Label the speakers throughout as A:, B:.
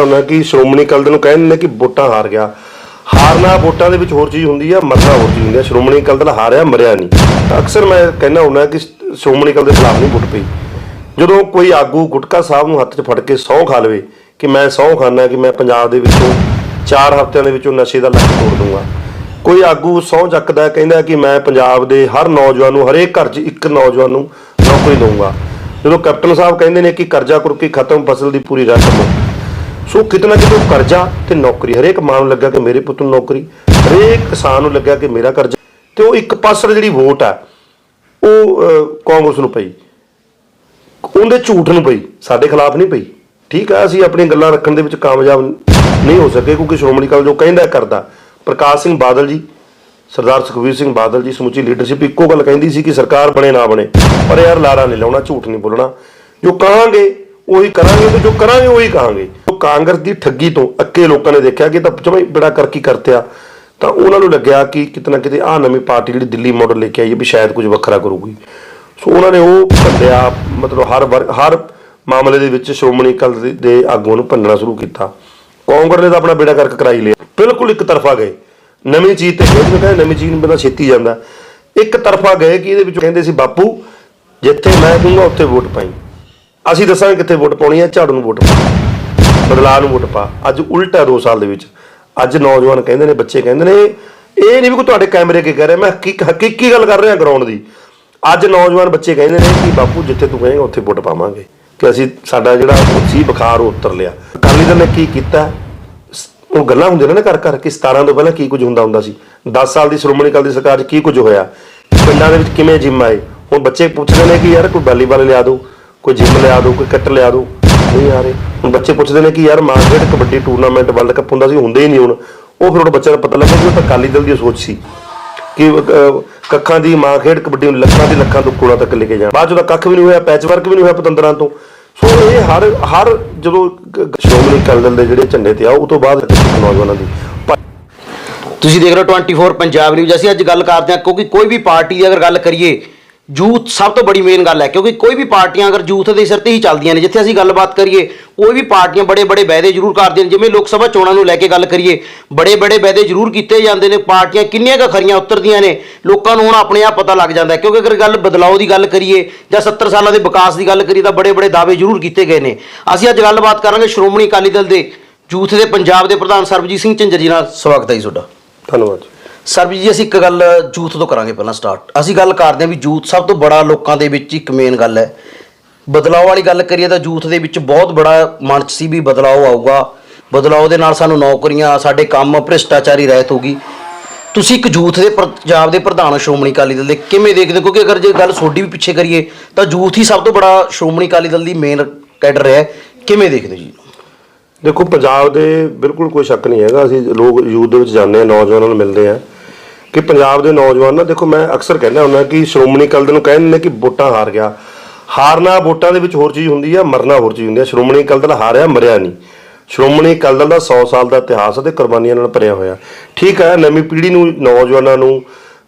A: ਹੁੰਦਾ ਕਿ ਸ਼੍ਰੋਮਣੀ ਅਕਾਲੀ ਦਲ ਨੂੰ ਕਹਿੰਦੇ ਨੇ ਕਿ ਵੋਟਾਂ ਹਾਰ ਗਿਆ। ਹਾਰਨਾ ਵੋਟਾਂ ਦੇ ਵਿੱਚ ਹੋਰ ਚੀਜ਼ ਹੁੰਦੀ ਆ, ਮਰਨਾ ਹੋਰ ਚੀਜ਼ ਹੁੰਦੀ ਆ। ਸ਼੍ਰੋਮਣੀ ਅਕਾਲੀ ਦਲ ਹਾਰਿਆ, ਮਰਿਆ ਨਹੀਂ। ਤਾਂ ਅਕਸਰ ਮੈਂ ਕਹਿੰਦਾ ਹੁੰਦਾ ਕਿ ਸ਼੍ਰੋਮਣੀ ਅਕਾਲੀ ਦੇ ਖਿਲਾਫ ਨਹੀਂ ਵੋਟ ਪਈ। ਜਦੋਂ ਕੋਈ ਆਗੂ ਗੁਟਕਾ ਸਾਹਿਬ ਨੂੰ ਹੱਥ 'ਚ ਫੜ ਕੇ ਸਹੁੰ ਖਾ ਲਵੇ ਕਿ ਮੈਂ ਸਹੁੰ ਖਾਨਾ, ਕਿ ਮੈਂ ਪੰਜਾਬ ਦੇ ਵਿੱਚੋਂ 4 ਹਫ਼ਤਿਆਂ ਦੇ ਵਿੱਚੋਂ ਨਸ਼ੇ ਦਾ ਲੱਕ ਤੋੜ ਦੂੰਗਾ ਕੋਈ ਆਗੂ ਸਹੁੰ ਚੱਕਦਾ ਕਹਿੰਦਾ ਕਿ ਮੈਂ ਪੰਜਾਬ ਦੇ ਹਰ ਨੌਜਵਾਨ ਨੂੰ, ਹਰੇਕ ਘਰ 'ਚ ਇੱਕ ਨੌਜਵਾਨ ਨੂੰ ਨੌਕਰੀ ਦਊਂਗਾ। ਜਦੋਂ ਕੈਪਟਨ ਸਾਹਿਬ ਕਹਿੰਦੇ ਨੇ ਕਿ ਕਰਜ਼ਾ ਕੁਰਕੀ ਖਤਮ, ਫਸਲ ਦੀ ਪੂਰੀ ਰਕਮ ਸੋ ਕਿਤਨਾ ਕਿਤੇ ਉਹ ਕਰਜ਼ਾ ਤੇ ਨੌਕਰੀ, ਹਰੇਕ ਮਾਂ ਨੂੰ ਲੱਗਾ ਕਿ ਮੇਰੇ ਪੁੱਤ ਨੂੰ ਨੌਕਰੀ, ਹਰੇਕ ਕਿਸਾਨ ਨੂੰ ਲੱਗਾ ਕਿ ਮੇਰਾ ਕਰਜ਼ਾ। ਤੇ ਉਹ ਇੱਕ ਪਾਸੜ ਜਿਹੜੀ ਵੋਟ ਆ, ਉਹ ਕਾਂਗਰਸ ਨੂੰ ਪਈ। ਉਹਦੇ ਝੂਠ ਨੂੰ ਪਈ, ਸਾਡੇ ਖਿਲਾਫ ਨਹੀਂ ਪਈ। ਠੀਕ ਆ, ਅਸੀਂ ਆਪਣੀਆਂ ਗੱਲਾਂ ਰੱਖਣ ਦੇ ਵਿੱਚ ਕਾਮਯਾਬ ਨਹੀਂ ਹੋ ਸਕੇ, ਕਿਉਂਕਿ ਸ਼੍ਰੋਮਣੀ ਅਕਾਲੀ ਜੋ ਕਹਿੰਦਾ ਕਰਦਾ। ਪ੍ਰਕਾਸ਼ ਸਿੰਘ ਬਾਦਲ ਜੀ, ਸਰਦਾਰ ਸੁਖਬੀਰ ਸਿੰਘ ਬਾਦਲ ਜੀ, ਸਮੁੱਚੀ ਲੀਡਰਸ਼ਿਪ ਇੱਕੋ ਗੱਲ ਕਹਿੰਦੀ ਸੀ ਕਿ ਸਰਕਾਰ ਬਣੇ ਨਾ ਬਣੇ। ਪਰ ਯਾਰ, ਲਾਰਾ ਨਹੀਂ ਲਾਉਣਾ, ਝੂਠ ਨਹੀਂ ਬੋਲਣਾ। ਜੋ ਕਹਾਂਗੇ ਉਹੀ ਕਰਾਂਗੇ ਤੇ ਜੋ ਕਰਾਂਗੇ ਉਹੀ ਕਹਾਂਗੇ। ਉਹ ਕਾਂਗਰਸ ਦੀ ਠੱਗੀ ਤੋਂ ਅੱਕੇ ਲੋਕਾਂ ਨੇ ਦੇਖਿਆ ਕਿ ਤਾਂ ਜਮਾਂ ਬੜਾ ਕਰਕੀ ਕਰਤਿਆ। ਤਾਂ ਉਹਨਾਂ ਨੂੰ ਲੱਗਿਆ ਕਿ ਕਿਤਨਾ ਕਿਤੇ ਆਹ ਨਵੀਂ ਪਾਰਟੀ ਜਿਹੜੀ ਦਿੱਲੀ ਮਾਡਲ ਲੈ ਕੇ ਆਈ ਹੈ ਵੀ ਸ਼ਾਇਦ ਕੁਝ ਵੱਖਰਾ ਕਰੂਗੀ। ਸੋ ਉਹਨਾਂ ਨੇ ਉਹ ਭੰਡਿਆ, ਮਤਲਬ ਹਰ ਵਰ- ਹਰ ਮਾਮਲੇ ਦੇ ਵਿੱਚ ਸ਼੍ਰੋਮਣੀ ਅਕਾਲੀ ਦੇ- ਦੇ ਆਗੂਆਂ ਨੂੰ ਭੰਡਣਾ ਸ਼ੁਰੂ ਕੀਤਾ। ਕਾਂਗਰਸ ਨੇ ਤਾਂ ਆਪਣਾ ਬੇੜਾ ਕਰਕ ਕਰਾਈ ਲਿਆ। ਬਿਲਕੁਲ ਇੱਕ ਤਰਫਾ ਗਏ। ਨਵੀਂ ਚੀਜ਼ ਤੇ ਖੇਡ ਕਹਿੰਦੇ ਨਵੀਂ ਚੀਜ਼ ਨੂੰ ਬੰਦਾ ਛੇਤੀ ਜਾਂਦਾ। ਇੱਕ ਤਰਫਾ ਗਏ ਕਿ ਇਹਦੇ ਵਿੱਚ ਕਹਿੰਦੇ ਸੀ, ਬਾਪੂ, ਜਿੱਥੇ ਮੈਂ ਕਹੂੰਗਾ ਉੱਥੇ ਵੋਟ ਪਾਈ। ਅਸੀਂ ਦੱਸਾਂਗੇ ਕਿੱਥੇ ਵੋਟ ਪਾਉਣੀ ਹੈ ਝਾੜੂ ਨੂੰ ਵੋਟ ਪਾ। ਬਦਲਾਅ ਨੂੰ ਵੋਟ ਪਾ। ਅੱਜ ਉਲਟਾ 2 ਸਾਲ ਦੇ ਵਿੱਚ। ਅੱਜ ਨੌਜਵਾਨ ਕਹਿੰਦੇ ਨੇ, ਬੱਚੇ ਕਹਿੰਦੇ ਨੇ, ਇਹ ਨਹੀਂ ਵੀ ਕੋਈ ਤੁਹਾਡੇ ਕੈਮਰੇ ਕੇ ਕਹਿ ਰਿਹਾ, ਮੈਂ ਹਕੀਕ ਹਕੀਕੀ ਗੱਲ ਕਰ ਰਿਹਾ ਗਰਾਊਂਡ ਦੀ। ਅੱਜ ਨੌਜਵਾਨ ਬੱਚੇ ਕਹਿੰਦੇ ਨੇ ਕਿ ਬਾਪੂ, ਜਿੱਥੇ ਤੂੰ ਕਹੇਂਗਾ, ਉੱਥੇ ਵੋਟ ਪਾਵਾਂਗੇ। ਕਿ ਅਸੀਂ ਸਾਡਾ ਜਿਹੜਾ ਉਹ ਸੀ ਬੁਖਾਰ, ਉਹ ਉਤਰ ਲਿਆ। ਅਕਾਲੀ ਦਲ ਨੇ ਕੀ ਕੀਤਾ? ਉਹ ਗੱਲਾਂ ਹੁੰਦੀਆਂ ਨੇ ਨਾ ਕਰ ਕਰ ਕਿ 17 ਤੋਂ ਪਹਿਲਾਂ ਕੀ ਕੁਝ ਹੁੰਦਾ ਹੁੰਦਾ ਸੀ। 10 ਸਾਲ ਦੀ ਸ਼੍ਰੋਮਣੀ ਅਕਾਲੀ ਦੀ ਸਰਕਾਰ 'ਚ ਕੀ ਕੁਝ ਹੋਇਆ? ਪਿੰਡਾਂ ਦੇ ਵਿੱਚ ਕਿਵੇਂ ਜਿੰਮ ਆਏ? ਹੁਣ ਬੱਚੇ ਪੁੱਛਦੇ ਨੇ ਕਿ ਯਾਰ, ਕੋਈ ਵਾਲੀਬਾਲ ਲਿਆ ਦਿਓ। ਕੋਈ ਜਿੰਮ ਲਿਆ ਦੋ ਕੋਈ ਕਿੱਟ ਲਿਆ ਦੋ ਨਹੀਂ ਆ ਰਹੇ ਹੁਣ ਬੱਚੇ ਪੁੱਛਦੇ ਨੇ ਕਿ ਯਾਰ market kabaddi tournament world cup ਹੁੰਦਾ ਸੀ ਹੁੰਦੇ ਹੀ ਨਹੀਂ ਹੁਣ। ਉਹ ਫਿਰ ਉਹ ਬੱਚਿਆਂ ਨੂੰ ਪਤਾ ਲੱਗਾ ਕਿ ਉਹ ਤਾਂ ਅਕਾਲੀ ਦਲ ਦੀ ਸੋਚ ਸੀ ਕਿ ਅਹ, ਕੱਖਾਂ ਦੀ ਮਾਂ ਖੇਡ ਕਬੱਡੀ ਨੂੰ ਲੱਖਾਂ ਦੀ ਲੱਖਾਂ ਤੋਂ ਕੋਲਾਂ ਤੱਕ ਲੈ ਕੇ ਜਾਣ। ਬਾਅਦ ਜਦੋਂ ਕੱਖ ਵੀ ਨਹੀਂ ਹੋਇਆ ਪੈਚ ਵਰਕ ਵੀ ਨਹੀਂ ਹੋਇਆ ਪਤੰਦਰਾਂ ਤੋਂ। ਸੋ ਇਹ ਹਰ ਹਰ ਜਦੋਂ ਗ- ਗ- ਸ਼੍ਰੋਮਣੀ ਅਕਾਲੀ ਦਲ ਦੇ ਜਿਹੜੇ ਝੰਡੇ ਤੇ ਆ ਉਹ ਤੋਂ ਬਾਅਦ ਨੌਜਵਾਨਾਂ ਦੀ ਪਰ
B: ਤੁਸੀਂ ਦੇਖ ਰਹੇ ਹੋ 24 ਪੰਜਾਬ ਨਿਊਜ਼ ਅਸੀਂ ਅੱਜ ਗੱਲ ਕਰਦੇ ਹਾਂ ਕਿਉਂਕਿ ਕੋਈ ਵੀ ਪਾਰਟੀ ਦੀ ਅਗਰ ਗੱਲ ਕਰੀਏ ਯੂਥ ਸਭ ਤੋਂ ਬੜੀ ਮੇਨ ਗੱਲ ਹੈ, ਕਿਉਂਕਿ ਕੋਈ ਵੀ ਪਾਰਟੀਆਂ ਅਗਰ ਯੂਥ ਦੇ ਸਿਰ ਤੇ ਹੀ ਚੱਲਦੀਆਂ ਨੇ, ਜਿੱਥੇ ਅਸੀਂ ਗੱਲਬਾਤ ਕਰੀਏ, ਕੋਈ ਵੀ ਪਾਰਟੀਆਂ ਬੜੇ ਬੜੇ ਵਾਅਦੇ ਜ਼ਰੂਰ ਕਰਦੀਆਂ ਨੇ, ਜਿਵੇਂ ਲੋਕ ਸਭਾ ਚੋਣਾਂ ਨੂੰ ਲੈ ਕੇ ਗੱਲ ਕਰੀਏ ਬੜੇ ਬੜੇ ਵਾਅਦੇ ਜ਼ਰੂਰ ਕੀਤੇ ਜਾਂਦੇ ਨੇ, ਪਾਰਟੀਆਂ ਕਿੰਨੀਆਂ ਕੁ ਖਰੀਆਂ ਉਤਰਦੀਆਂ ਨੇ, ਲੋਕਾਂ ਨੂੰ ਹੁਣ ਆਪਣੇ ਆਪ ਪਤਾ ਲੱਗ ਜਾਂਦਾ ਕਿਉਂਕਿ ਅਗਰ ਗੱਲ ਬਦਲਾਓ ਦੀ ਗੱਲ ਕਰੀਏ, ਜਾਂ 70 ਸਾਲਾਂ ਦੇ ਵਿਕਾਸ ਦੀ ਗੱਲ ਕਰੀਏ, ਤਾਂ ਬੜੇ ਬੜੇ ਦਾਅਵੇ ਜ਼ਰੂਰ ਕੀਤੇ ਗਏ ਨੇ। ਅਸੀਂ ਅੱਜ ਗੱਲਬਾਤ ਕਰਾਂਗੇ ਸ਼੍ਰੋਮਣੀ ਅਕਾਲੀ ਦਲ ਦੇ ਯੂਥ ਦੇ ਪੰਜਾਬ ਦੇ ਪ੍ਰਧਾਨ ਸਰਬਜੀਤ ਸਿੰਘ ਝੰਜਰ ਜੀ ਨਾਲ, ਸਵਾਗਤ ਹੈ ਜੀ ਤੁਹਾਡਾ।
A: ਧੰਨਵਾਦ
B: ਸਰਬਜੀਤ ਜੀ ਅਸੀਂ ਇੱਕ ਗੱਲ ਯੂਥ ਤੋਂ ਕਰਾਂਗੇ ਪਹਿਲਾਂ ਸਟਾਰਟ ਅਸੀਂ ਗੱਲ ਕਰਦੇ ਹਾਂ ਵੀ ਯੂਥ ਸਭ ਤੋਂ ਬੜਾ ਲੋਕਾਂ ਦੇ ਵਿੱਚ ਇੱਕ ਮੇਨ ਗੱਲ ਹੈ। ਬਦਲਾਅ ਵਾਲੀ ਗੱਲ ਕਰੀਏ ਤਾਂ ਯੂਥ ਦੇ ਵਿੱਚ ਬਹੁਤ ਬੜਾ ਮਨ 'ਚ ਸੀ ਵੀ ਬਦਲਾਅ ਆਊਗਾ। ਬਦਲਾਅ ਦੇ ਨਾਲ ਸਾਨੂੰ ਨੌਕਰੀਆਂ, ਸਾਡੇ ਕੰਮ, ਭ੍ਰਿਸ਼ਟਾਚਾਰੀ ਰਹਿਤ ਹੋਗੀ ਤੁਸੀਂ ਇੱਕ ਯੂਥ ਦੇ ਪ੍ਰ, ਪੰਜਾਬ ਦੇ ਪ੍ਰਧਾਨ ਸ਼੍ਰੋਮਣੀ ਅਕਾਲੀ ਦਲ ਦੇ, ਕਿਵੇਂ ਦੇਖਦੇ ਹੋ? ਕਿਉਂਕਿ ਅਗਰ ਜੇ ਗੱਲ ਤੁਹਾਡੀ ਵੀ ਪਿੱਛੇ ਕਰੀਏ, ਤਾਂ ਯੂਥ ਹੀ ਸਭ ਤੋਂ ਬੜਾ ਸ਼੍ਰੋਮਣੀ ਅਕਾਲੀ ਦਲ ਦੀ ਮੇਨ ਕੈਡਰ ਹੈ। ਕਿਵੇਂ ਦੇਖਦੇ ਹੋ ਜੀ?
A: ਦੇਖੋ, ਪੰਜਾਬ ਦੇ ਬਿਲਕੁਲ ਕੋਈ ਸ਼ੱਕ ਨਹੀਂ ਹੈਗਾ। ਅਸੀਂ ਲੋਕ ਯੂਥ ਦੇ ਵਿੱਚ ਜਾਂਦੇ ਆ ਨੌਜਵਾਨਾਂ ਨੂੰ ਮਿਲਦੇ ਆ ਕਿ ਪੰਜਾਬ ਦੇ ਨੌਜਵਾਨ ਨਾ, ਦੇਖੋ ਮੈਂ ਅਕਸਰ ਕਹਿੰਦਾ ਹੁੰਦਾ ਕਿ ਸ਼੍ਰੋਮਣੀ ਅਕਾਲੀ ਦਲ ਨੂੰ ਕਹਿੰਦੇ ਨੇ ਕਿ ਵੋਟਾਂ ਹਾਰ ਗਿਆ। ਹਾਰਨਾ ਵੋਟਾਂ ਦੇ ਵਿੱਚ ਹੋਰ ਚੀਜ਼ ਹੁੰਦੀ ਆ, ਮਰਨਾ ਹੋਰ ਚੀਜ਼ ਹੁੰਦੀ ਆ। ਸ਼੍ਰੋਮਣੀ ਅਕਾਲੀ ਦਲ ਹਾਰਿਆ, ਮਰਿਆ ਨਹੀਂ। ਸ਼੍ਰੋਮਣੀ ਅਕਾਲੀ ਦਲ ਦਾ 100 ਸਾਲ ਦਾ ਇਤਿਹਾਸ ਅਤੇ ਕੁਰਬਾਨੀਆਂ ਨਾਲ ਭਰਿਆ ਹੋਇਆ। ਠੀਕ ਹੈ ਨਵੀਂ ਪੀੜ੍ਹੀ ਨੂੰ, ਨੌਜਵਾਨਾਂ ਨੂੰ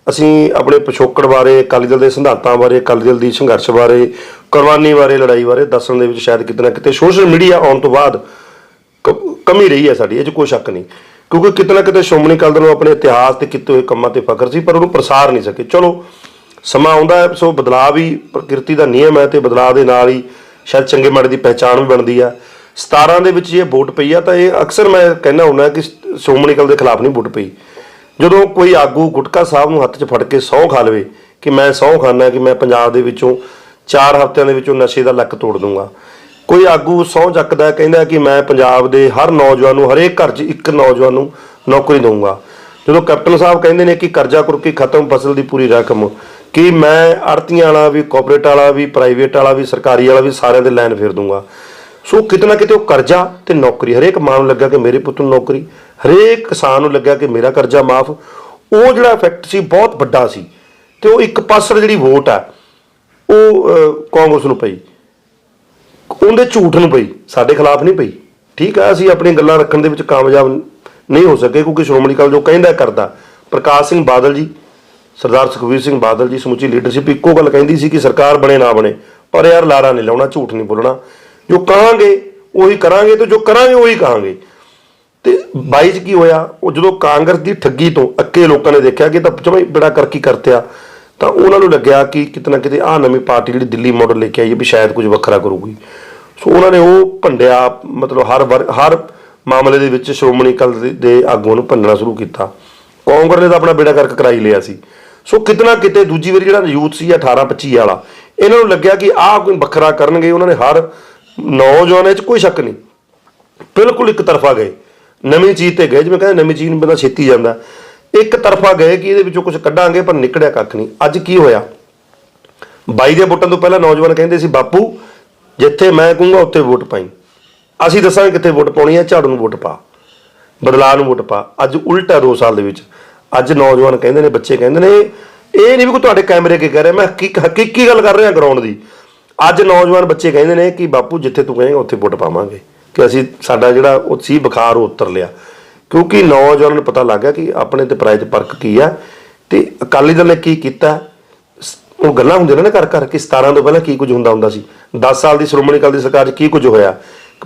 A: ਅਸੀਂ ਆਪਣੇ ਪਿਛੋਕੜ ਬਾਰੇ, ਅਕਾਲੀ ਦਲ ਦੇ ਸਿਧਾਂਤਾਂ ਬਾਰੇ, ਅਕਾਲੀ ਦਲ ਦੀ ਸੰਘਰਸ਼ ਬਾਰੇ, ਕੁਰਬਾਨੀ ਬਾਰੇ, ਲੜਾਈ ਬਾਰੇ ਦੱਸਣ ਦੇ ਵਿੱਚ ਸ਼ਾਇਦ ਕਿਤੇ ਨਾ ਕਿਤੇ ਸੋਸ਼ਲ ਮੀਡੀਆ ਆਉਣ ਤੋਂ ਬਾਅਦ ਕ- ਕਮੀ ਰਹੀ ਹੈ ਸਾਡੀ, ਇਹ 'ਚ ਕੋਈ ਸ਼ੱਕ ਨਹੀਂ। ਕਿਉਂਕਿ ਕਿਤੇ ਨਾ ਕਿਤੇ ਸ਼੍ਰੋਮਣੀ ਅਕਾਲੀ ਦਲ ਨੂੰ ਆਪਣੇ ਇਤਿਹਾਸ ਤੇ ਕੀਤੇ ਹੋਏ ਕੰਮਾਂ ਤੇ ਫਖਰ ਸੀ, ਪਰ ਉਹਨੂੰ ਪ੍ਰਸਾਰ ਨਹੀਂ ਸਕੇ। ਚਲੋ, ਸਮਾਂ ਆਉਂਦਾ ਹੈ, ਸੋ ਬਦਲਾਅ ਵੀ ਪ੍ਰਕਿਰਤੀ ਦਾ ਨਿਯਮ ਹੈ ਤੇ ਬਦਲਾਅ ਦੇ ਨਾਲ ਹੀ ਸ਼ਾਇਦ ਚੰਗੇ ਮਾੜੇ ਦੀ ਪਹਿਚਾਣ ਵੀ ਬਣਦੀ ਆ। 17 ਦੇ ਵਿੱਚ ਜੇ ਵੋਟ ਪਈ ਆ, ਤਾਂ ਇਹ ਅਕਸਰ ਮੈਂ ਕਹਿੰਦਾ ਹੁੰਦਾ ਕਿ ਸ਼੍ਰੋਮਣੀ ਅਕਾਲੀ ਦੇ ਖਿਲਾਫ ਨਹੀਂ ਵੋਟ ਪਈ। ਜਦੋਂ ਕੋਈ ਆਗੂ ਗੁਟਕਾ ਸਾਹਿਬ ਨੂੰ ਹੱਥ 'ਚ ਫੜ ਕੇ ਸਹੁੰ ਖਾ ਲਵੇ ਕਿ ਮੈਂ ਸਹੁੰ ਖਾਨਾ ਕਿ ਮੈਂ ਪੰਜਾਬ ਦੇ ਵਿੱਚੋਂ 4 ਹਫ਼ਤਿਆਂ ਦੇ ਵਿੱਚੋਂ ਨਸ਼ੇ ਦਾ ਲੱਕ ਤੋੜ ਦੂੰਗਾ ਕੋਈ ਆਗੂ ਸਹੁੰ ਚੱਕਦਾ ਕਹਿੰਦਾ ਕਿ ਮੈਂ ਪੰਜਾਬ ਦੇ ਹਰ ਨੌਜਵਾਨ ਨੂੰ, ਹਰੇਕ ਘਰ 'ਚ ਇੱਕ ਨੌਜਵਾਨ ਨੂੰ ਨੌਕਰੀ ਦਊਂਗਾ। ਜਦੋਂ ਕੈਪਟਨ ਸਾਹਿਬ ਕਹਿੰਦੇ ਨੇ ਕਿ ਕਰਜ਼ਾ ਕੁਰਕੀ ਖਤਮ, ਫਸਲ ਦੀ ਪੂਰੀ ਰਕਮ, ਕਿ ਮੈਂ ਆੜਤੀਆਂ ਵਾਲਾ ਵੀ ਕਾਰਪੋਰੇਟ ਵਾਲਾ ਵੀ ਪ੍ਰਾਈਵੇਟ ਵਾਲਾ ਵੀ, ਸਰਕਾਰੀ ਵਾਲਾ ਵੀ ਸਾਰਿਆਂ ਦੇ ਲਾਈਨ ਫੇਰ ਦੂੰਗਾ ਸੋ ਕਿਤੇ ਨਾ ਕਿਤੇ ਉਹ ਕਰਜ਼ਾ ਤੇ ਨੌਕਰੀ, ਹਰੇਕ ਮਾਂ ਨੂੰ ਲੱਗਾ ਕਿ ਮੇਰੇ ਪੁੱਤ ਨੂੰ ਨੌਕਰੀ, ਹਰੇਕ ਕਿਸਾਨ ਨੂੰ ਲੱਗਾ ਕਿ ਮੇਰਾ ਕਰਜ਼ਾ ਮਾਫ। ਉਹ ਜਿਹੜਾ ਇਫੈਕਟ ਸੀ, ਬਹੁਤ ਵੱਡਾ ਸੀ। ਤੇ ਉਹ ਇੱਕ ਪਾਸੜ ਜਿਹੜੀ ਵੋਟ ਆ ਉਹ ਕਾਂਗਰਸ ਨੂੰ ਪਈ। ਉਹਦੇ ਝੂਠ ਨੂੰ ਪਈ, ਸਾਡੇ ਖਿਲਾਫ ਨਹੀਂ ਪਈ। ਠੀਕ ਆ, ਅਸੀਂ ਆਪਣੀਆਂ ਗੱਲਾਂ ਰੱਖਣ ਦੇ ਵਿੱਚ ਕਾਮਯਾਬ ਨਹੀਂ ਹੋ ਸਕੇ, ਕਿਉਂਕਿ ਸ਼੍ਰੋਮਣੀ ਅਕਾਲੀ ਜੋ ਕਹਿੰਦਾ ਕਰਦਾ, ਪ੍ਰਕਾਸ਼ ਸਿੰਘ ਬਾਦਲ ਜੀ, ਸਰਦਾਰ ਸੁਖਬੀਰ ਸਿੰਘ ਬਾਦਲ ਜੀ, ਸਮੁੱਚੀ ਲੀਡਰਸ਼ਿਪ ਇੱਕੋ ਗੱਲ ਕਹਿੰਦੀ ਸੀ ਕਿ ਸਰਕਾਰ ਬਣੇ ਨਾ ਬਣੇ, ਪਰ ਯਾਰ ਲਾਰਾ ਨਹੀਂ ਲਾਉਣਾ, ਝੂਠ ਨਹੀਂ ਬੋਲਣਾ। ਜੋ ਕਹਾਂਗੇ, ਉਹੀ ਕਰਾਂਗੇ ਤੇ ਜੋ ਕਰਾਂਗੇ, ਉਹੀ ਕਹਾਂਗੇ। ਤੇ 22 ਚ ਕੀ ਹੋਇਆ, ਉਹ ਜਦੋਂ ਕਾਂਗਰਸ ਦੀ ਠੱਗੀ ਤੋਂ ਅੱਕੇ ਲੋਕਾਂ ਨੇ ਦੇਖਿਆ ਕਿ ਤਾਂ ਜਮਾ ਹੀ ਬੜਾ ਕਰਕੀ ਕਰਤਿਆ, ਤਾਂ ਉਹਨਾਂ ਨੂੰ ਲੱਗਿਆ ਕਿ ਕਿਤਨਾ ਕਿਤੇ ਆ ਨਵੀਂ ਪਾਰਟੀ ਜਿਹੜੀ ਦਿੱਲੀ ਮਾਡਲ ਲੈ ਕੇ ਆਈ ਹੈ ਵੀ ਸ਼ਾਇਦ ਕੁਝ ਵੱਖਰਾ ਕਰੂਗੀ। ਸੋ ਉਹਨਾਂ ਨੇ ਉਹ ਭੰਡਿਆ, ਮਤਲਬ ਹਰ ਵਰ- ਹਰ ਮਾਮਲੇ ਦੇ ਵਿੱਚ ਸ਼੍ਰੋਮਣੀ ਅਕਾਲੀ ਦੇ- ਦੇ ਆਗੂਆਂ ਨੂੰ ਭੰਡਣਾ ਸ਼ੁਰੂ ਕੀਤਾ। ਕਾਂਗਰਸ ਨੇ ਤਾਂ ਆਪਣਾ ਬੇੜਾ ਕਰਕ ਕਰਾਈ ਲਿਆ ਸੀ। ਸੋ ਕਿਤਨਾ ਕਿਤੇ ਦੂਜੀ ਵਾਰੀ ਜਿਹੜਾ ਯੂਥ ਸੀ 18 25 ਵਾਲਾ, ਇਹਨਾਂ ਨੂੰ ਲੱਗਿਆ ਕਿ ਆਹ ਕੋਈ ਵੱਖਰਾ ਕਰਨਗੇ, ਉਹਨਾਂ ਨੇ ਹਰ ਨੌਜਵਾਨਾਂ 'ਚ ਕੋਈ ਸ਼ੱਕ ਨਹੀਂ। ਬਿਲਕੁਲ ਇੱਕ ਤਰਫਾ ਗਏ। ਨਵੀਂ ਚੀਜ਼ ਤੇ ਗਏ, ਜਿਵੇਂ ਕਹਿੰਦੇ ਨਵੀਂ ਚੀਜ਼ ਨੂੰ ਬੰਦਾ ਛੇਤੀ ਜਾਂਦਾ। ਇੱਕ ਤਰਫਾ ਗਏ ਕਿ ਇਹਦੇ ਵਿੱਚੋਂ ਕੁਝ ਕੱਢਾਂਗੇ, ਪਰ ਨਿਕੜਿਆ ਕੱਖ ਨਹੀਂ। ਅੱਜ ਕੀ ਹੋਇਆ? ਬਾਈ ਦੇ ਵੋਟਾਂ ਤੋਂ ਪਹਿਲਾਂ ਨੌਜਵਾਨ ਕਹਿੰਦੇ ਸੀ, ਬਾਪੂ ਜਿੱਥੇ ਮੈਂ ਕਹੂੰਗਾ ਉੱਥੇ ਵੋਟ ਪਾਈ। ਅਸੀਂ ਦੱਸਾਂਗੇ ਕਿੱਥੇ ਵੋਟ ਪਾਉਣੀ ਹੈ ਝਾੜੂ ਨੂੰ ਵੋਟ ਪਾ, ਬਦਲਾਅ ਨੂੰ ਵੋਟ ਪਾ। ਅੱਜ ਉਲਟਾ 2 ਸਾਲ ਦੇ ਵਿੱਚ, ਅੱਜ ਨੌਜਵਾਨ ਕਹਿੰਦੇ ਨੇ, ਬੱਚੇ ਕਹਿੰਦੇ ਨੇ, ਇਹ ਨਹੀਂ ਵੀ ਕੋਈ ਤੁਹਾਡੇ ਕੈਮਰੇ ਕੇ ਕਹਿ ਰਿਹਾ, ਮੈਂ ਹਕੀਕ, ਹਕੀਕੀ ਗੱਲ ਕਰ ਰਿਹਾ ਗਰਾਊਂਡ ਦੀ। ਅੱਜ ਨੌਜਵਾਨ ਬੱਚੇ ਕਹਿੰਦੇ ਨੇ ਕਿ ਬਾਪੂ, ਜਿੱਥੇ ਤੂੰ ਕਹੇਂਗਾ, ਉੱਥੇ ਵੋਟ ਪਾਵਾਂਗੇ। ਕਿ ਅਸੀਂ ਸਾਡਾ ਜਿਹੜਾ ਉਹ ਸੀ ਬੁਖਾਰ, ਉਹ ਉਤਰ ਲਿਆ। ਕਿਉਂਕਿ ਨੌਜਵਾਨਾਂ ਨੂੰ ਪਤਾ ਲੱਗ ਗਿਆ ਕਿ ਆਪਣੇ ਤੇ ਪਰਾਏ 'ਚ ਫ਼ਰਕ ਕੀ ਆ, ਤੇ ਅਕਾਲੀ ਦਲ ਨੇ ਕੀ ਕੀਤਾ? ਉਹ ਗੱਲਾਂ ਹੁੰਦੀਆਂ ਨੇ ਕਰ ਕਰ ਕਿ 17 ਤੋਂ ਪਹਿਲਾਂ ਕੀ ਕੁਝ ਹੁੰਦਾ ਹੁੰਦਾ ਸੀ। 10 ਸਾਲ ਦੀ ਸ਼੍ਰੋਮਣੀ ਅਕਾਲੀ ਸਰਕਾਰ 'ਚ ਕੀ ਕੁਝ ਹੋਇਆ?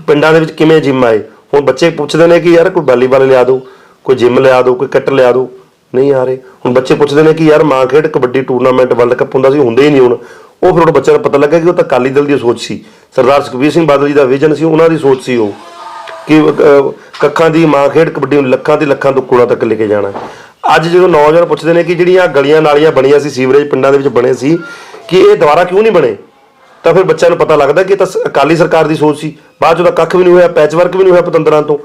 A: ਪਿੰਡਾਂ ਦੇ ਵਿੱਚ ਕਿਵੇਂ ਜਿਮ ਆਏ? ਹੁਣ ਬੱਚੇ ਪੁੱਛਦੇ ਨੇ ਕਿ ਯਾਰ ਕੋਈ ਵਾਲੀਬਾਲ ਲਿਆ ਦਿਓ ਕੋਈ ਜਿਮ ਲਿਆ ਦਿਓ ਕੋਈ ਕਿੱਟ ਲਿਆ ਦਿਓ ਨਹੀਂ ਆ ਰਹੇ। ਹੁਣ ਬੱਚੇ ਪੁੱਛਦੇ ਨੇ ਕਿ ਯਾਰ ਮਾਂ ਖੇਡ ਕਬੱਡੀ ਟੂਰਨਾਮੈਂਟ ਵਰਲਡ ਕੱਪ ਹੁੰਦਾ ਸੀ, ਹੁੰਦੇ ਹੀ ਨਹੀਂ ਹੁਣ। ਉਹ ਫਿਰ ਉਹ ਬੱਚਿਆਂ ਨੂੰ ਪਤਾ ਲੱਗਾ ਕਿ ਉਹ ਤਾਂ ਅਕਾਲੀ ਦਲ ਦੀ ਸੋਚ ਸੀ। ਸਰਦਾਰ ਸੁਖਬੀਰ ਸਿੰਘ ਬਾਦਲ ਜੀ ਦਾ ਵਿਜ਼ਨ ਸੀ, ਉਹਨਾਂ ਦੀ ਸੋਚ ਸੀ ਉਹ। ਕਿ ਕੱਖਾਂ ਦੀ ਮਾਂ ਖੇਡ ਕਬੱਡੀ ਨੂੰ ਲੱਖਾਂ ਤੇ ਲੱਖਾਂ ਤੋਂ ਕੋਲਾਂ ਤੱਕ ਲੈ ਕੇ ਜਾਣਾ। ਅੱਜ ਜਦੋਂ ਨੌਜਵਾਨ ਪੁੱਛਦੇ ਨੇ ਕਿ ਜਿਹੜੀਆਂ ਗਲੀਆਂ ਨਾਲੀਆਂ ਬਣੀਆਂ ਸੀ, ਸੀਵਰੇਜ ਪਿੰਡਾਂ ਦੇ ਵਿੱਚ ਬਣੇ ਸੀ, ਕਿ ਇਹ ਦੁਬਾਰਾ ਕਿਉਂ ਨਹੀਂ ਬਣੇ? ਤਾਂ ਫਿਰ ਬੱਚਿਆਂ ਨੂੰ ਪਤਾ ਲੱਗਦਾ ਕਿ ਇਹ ਤਾਂ ਸ- ਅਕਾਲੀ ਸਰਕਾਰ ਦੀ ਸੋਚ ਸੀ। ਬਾਅਦ 'ਚ ਉਹਦਾ ਕੱਖ ਵੀ ਨਹੀਂ ਹੋਇਆ ਪੈਚਵਰਕ ਵੀ ਨਹੀਂ ਹੋਇਆ ਪਤੰਦਰਾਂ ਤੋਂ।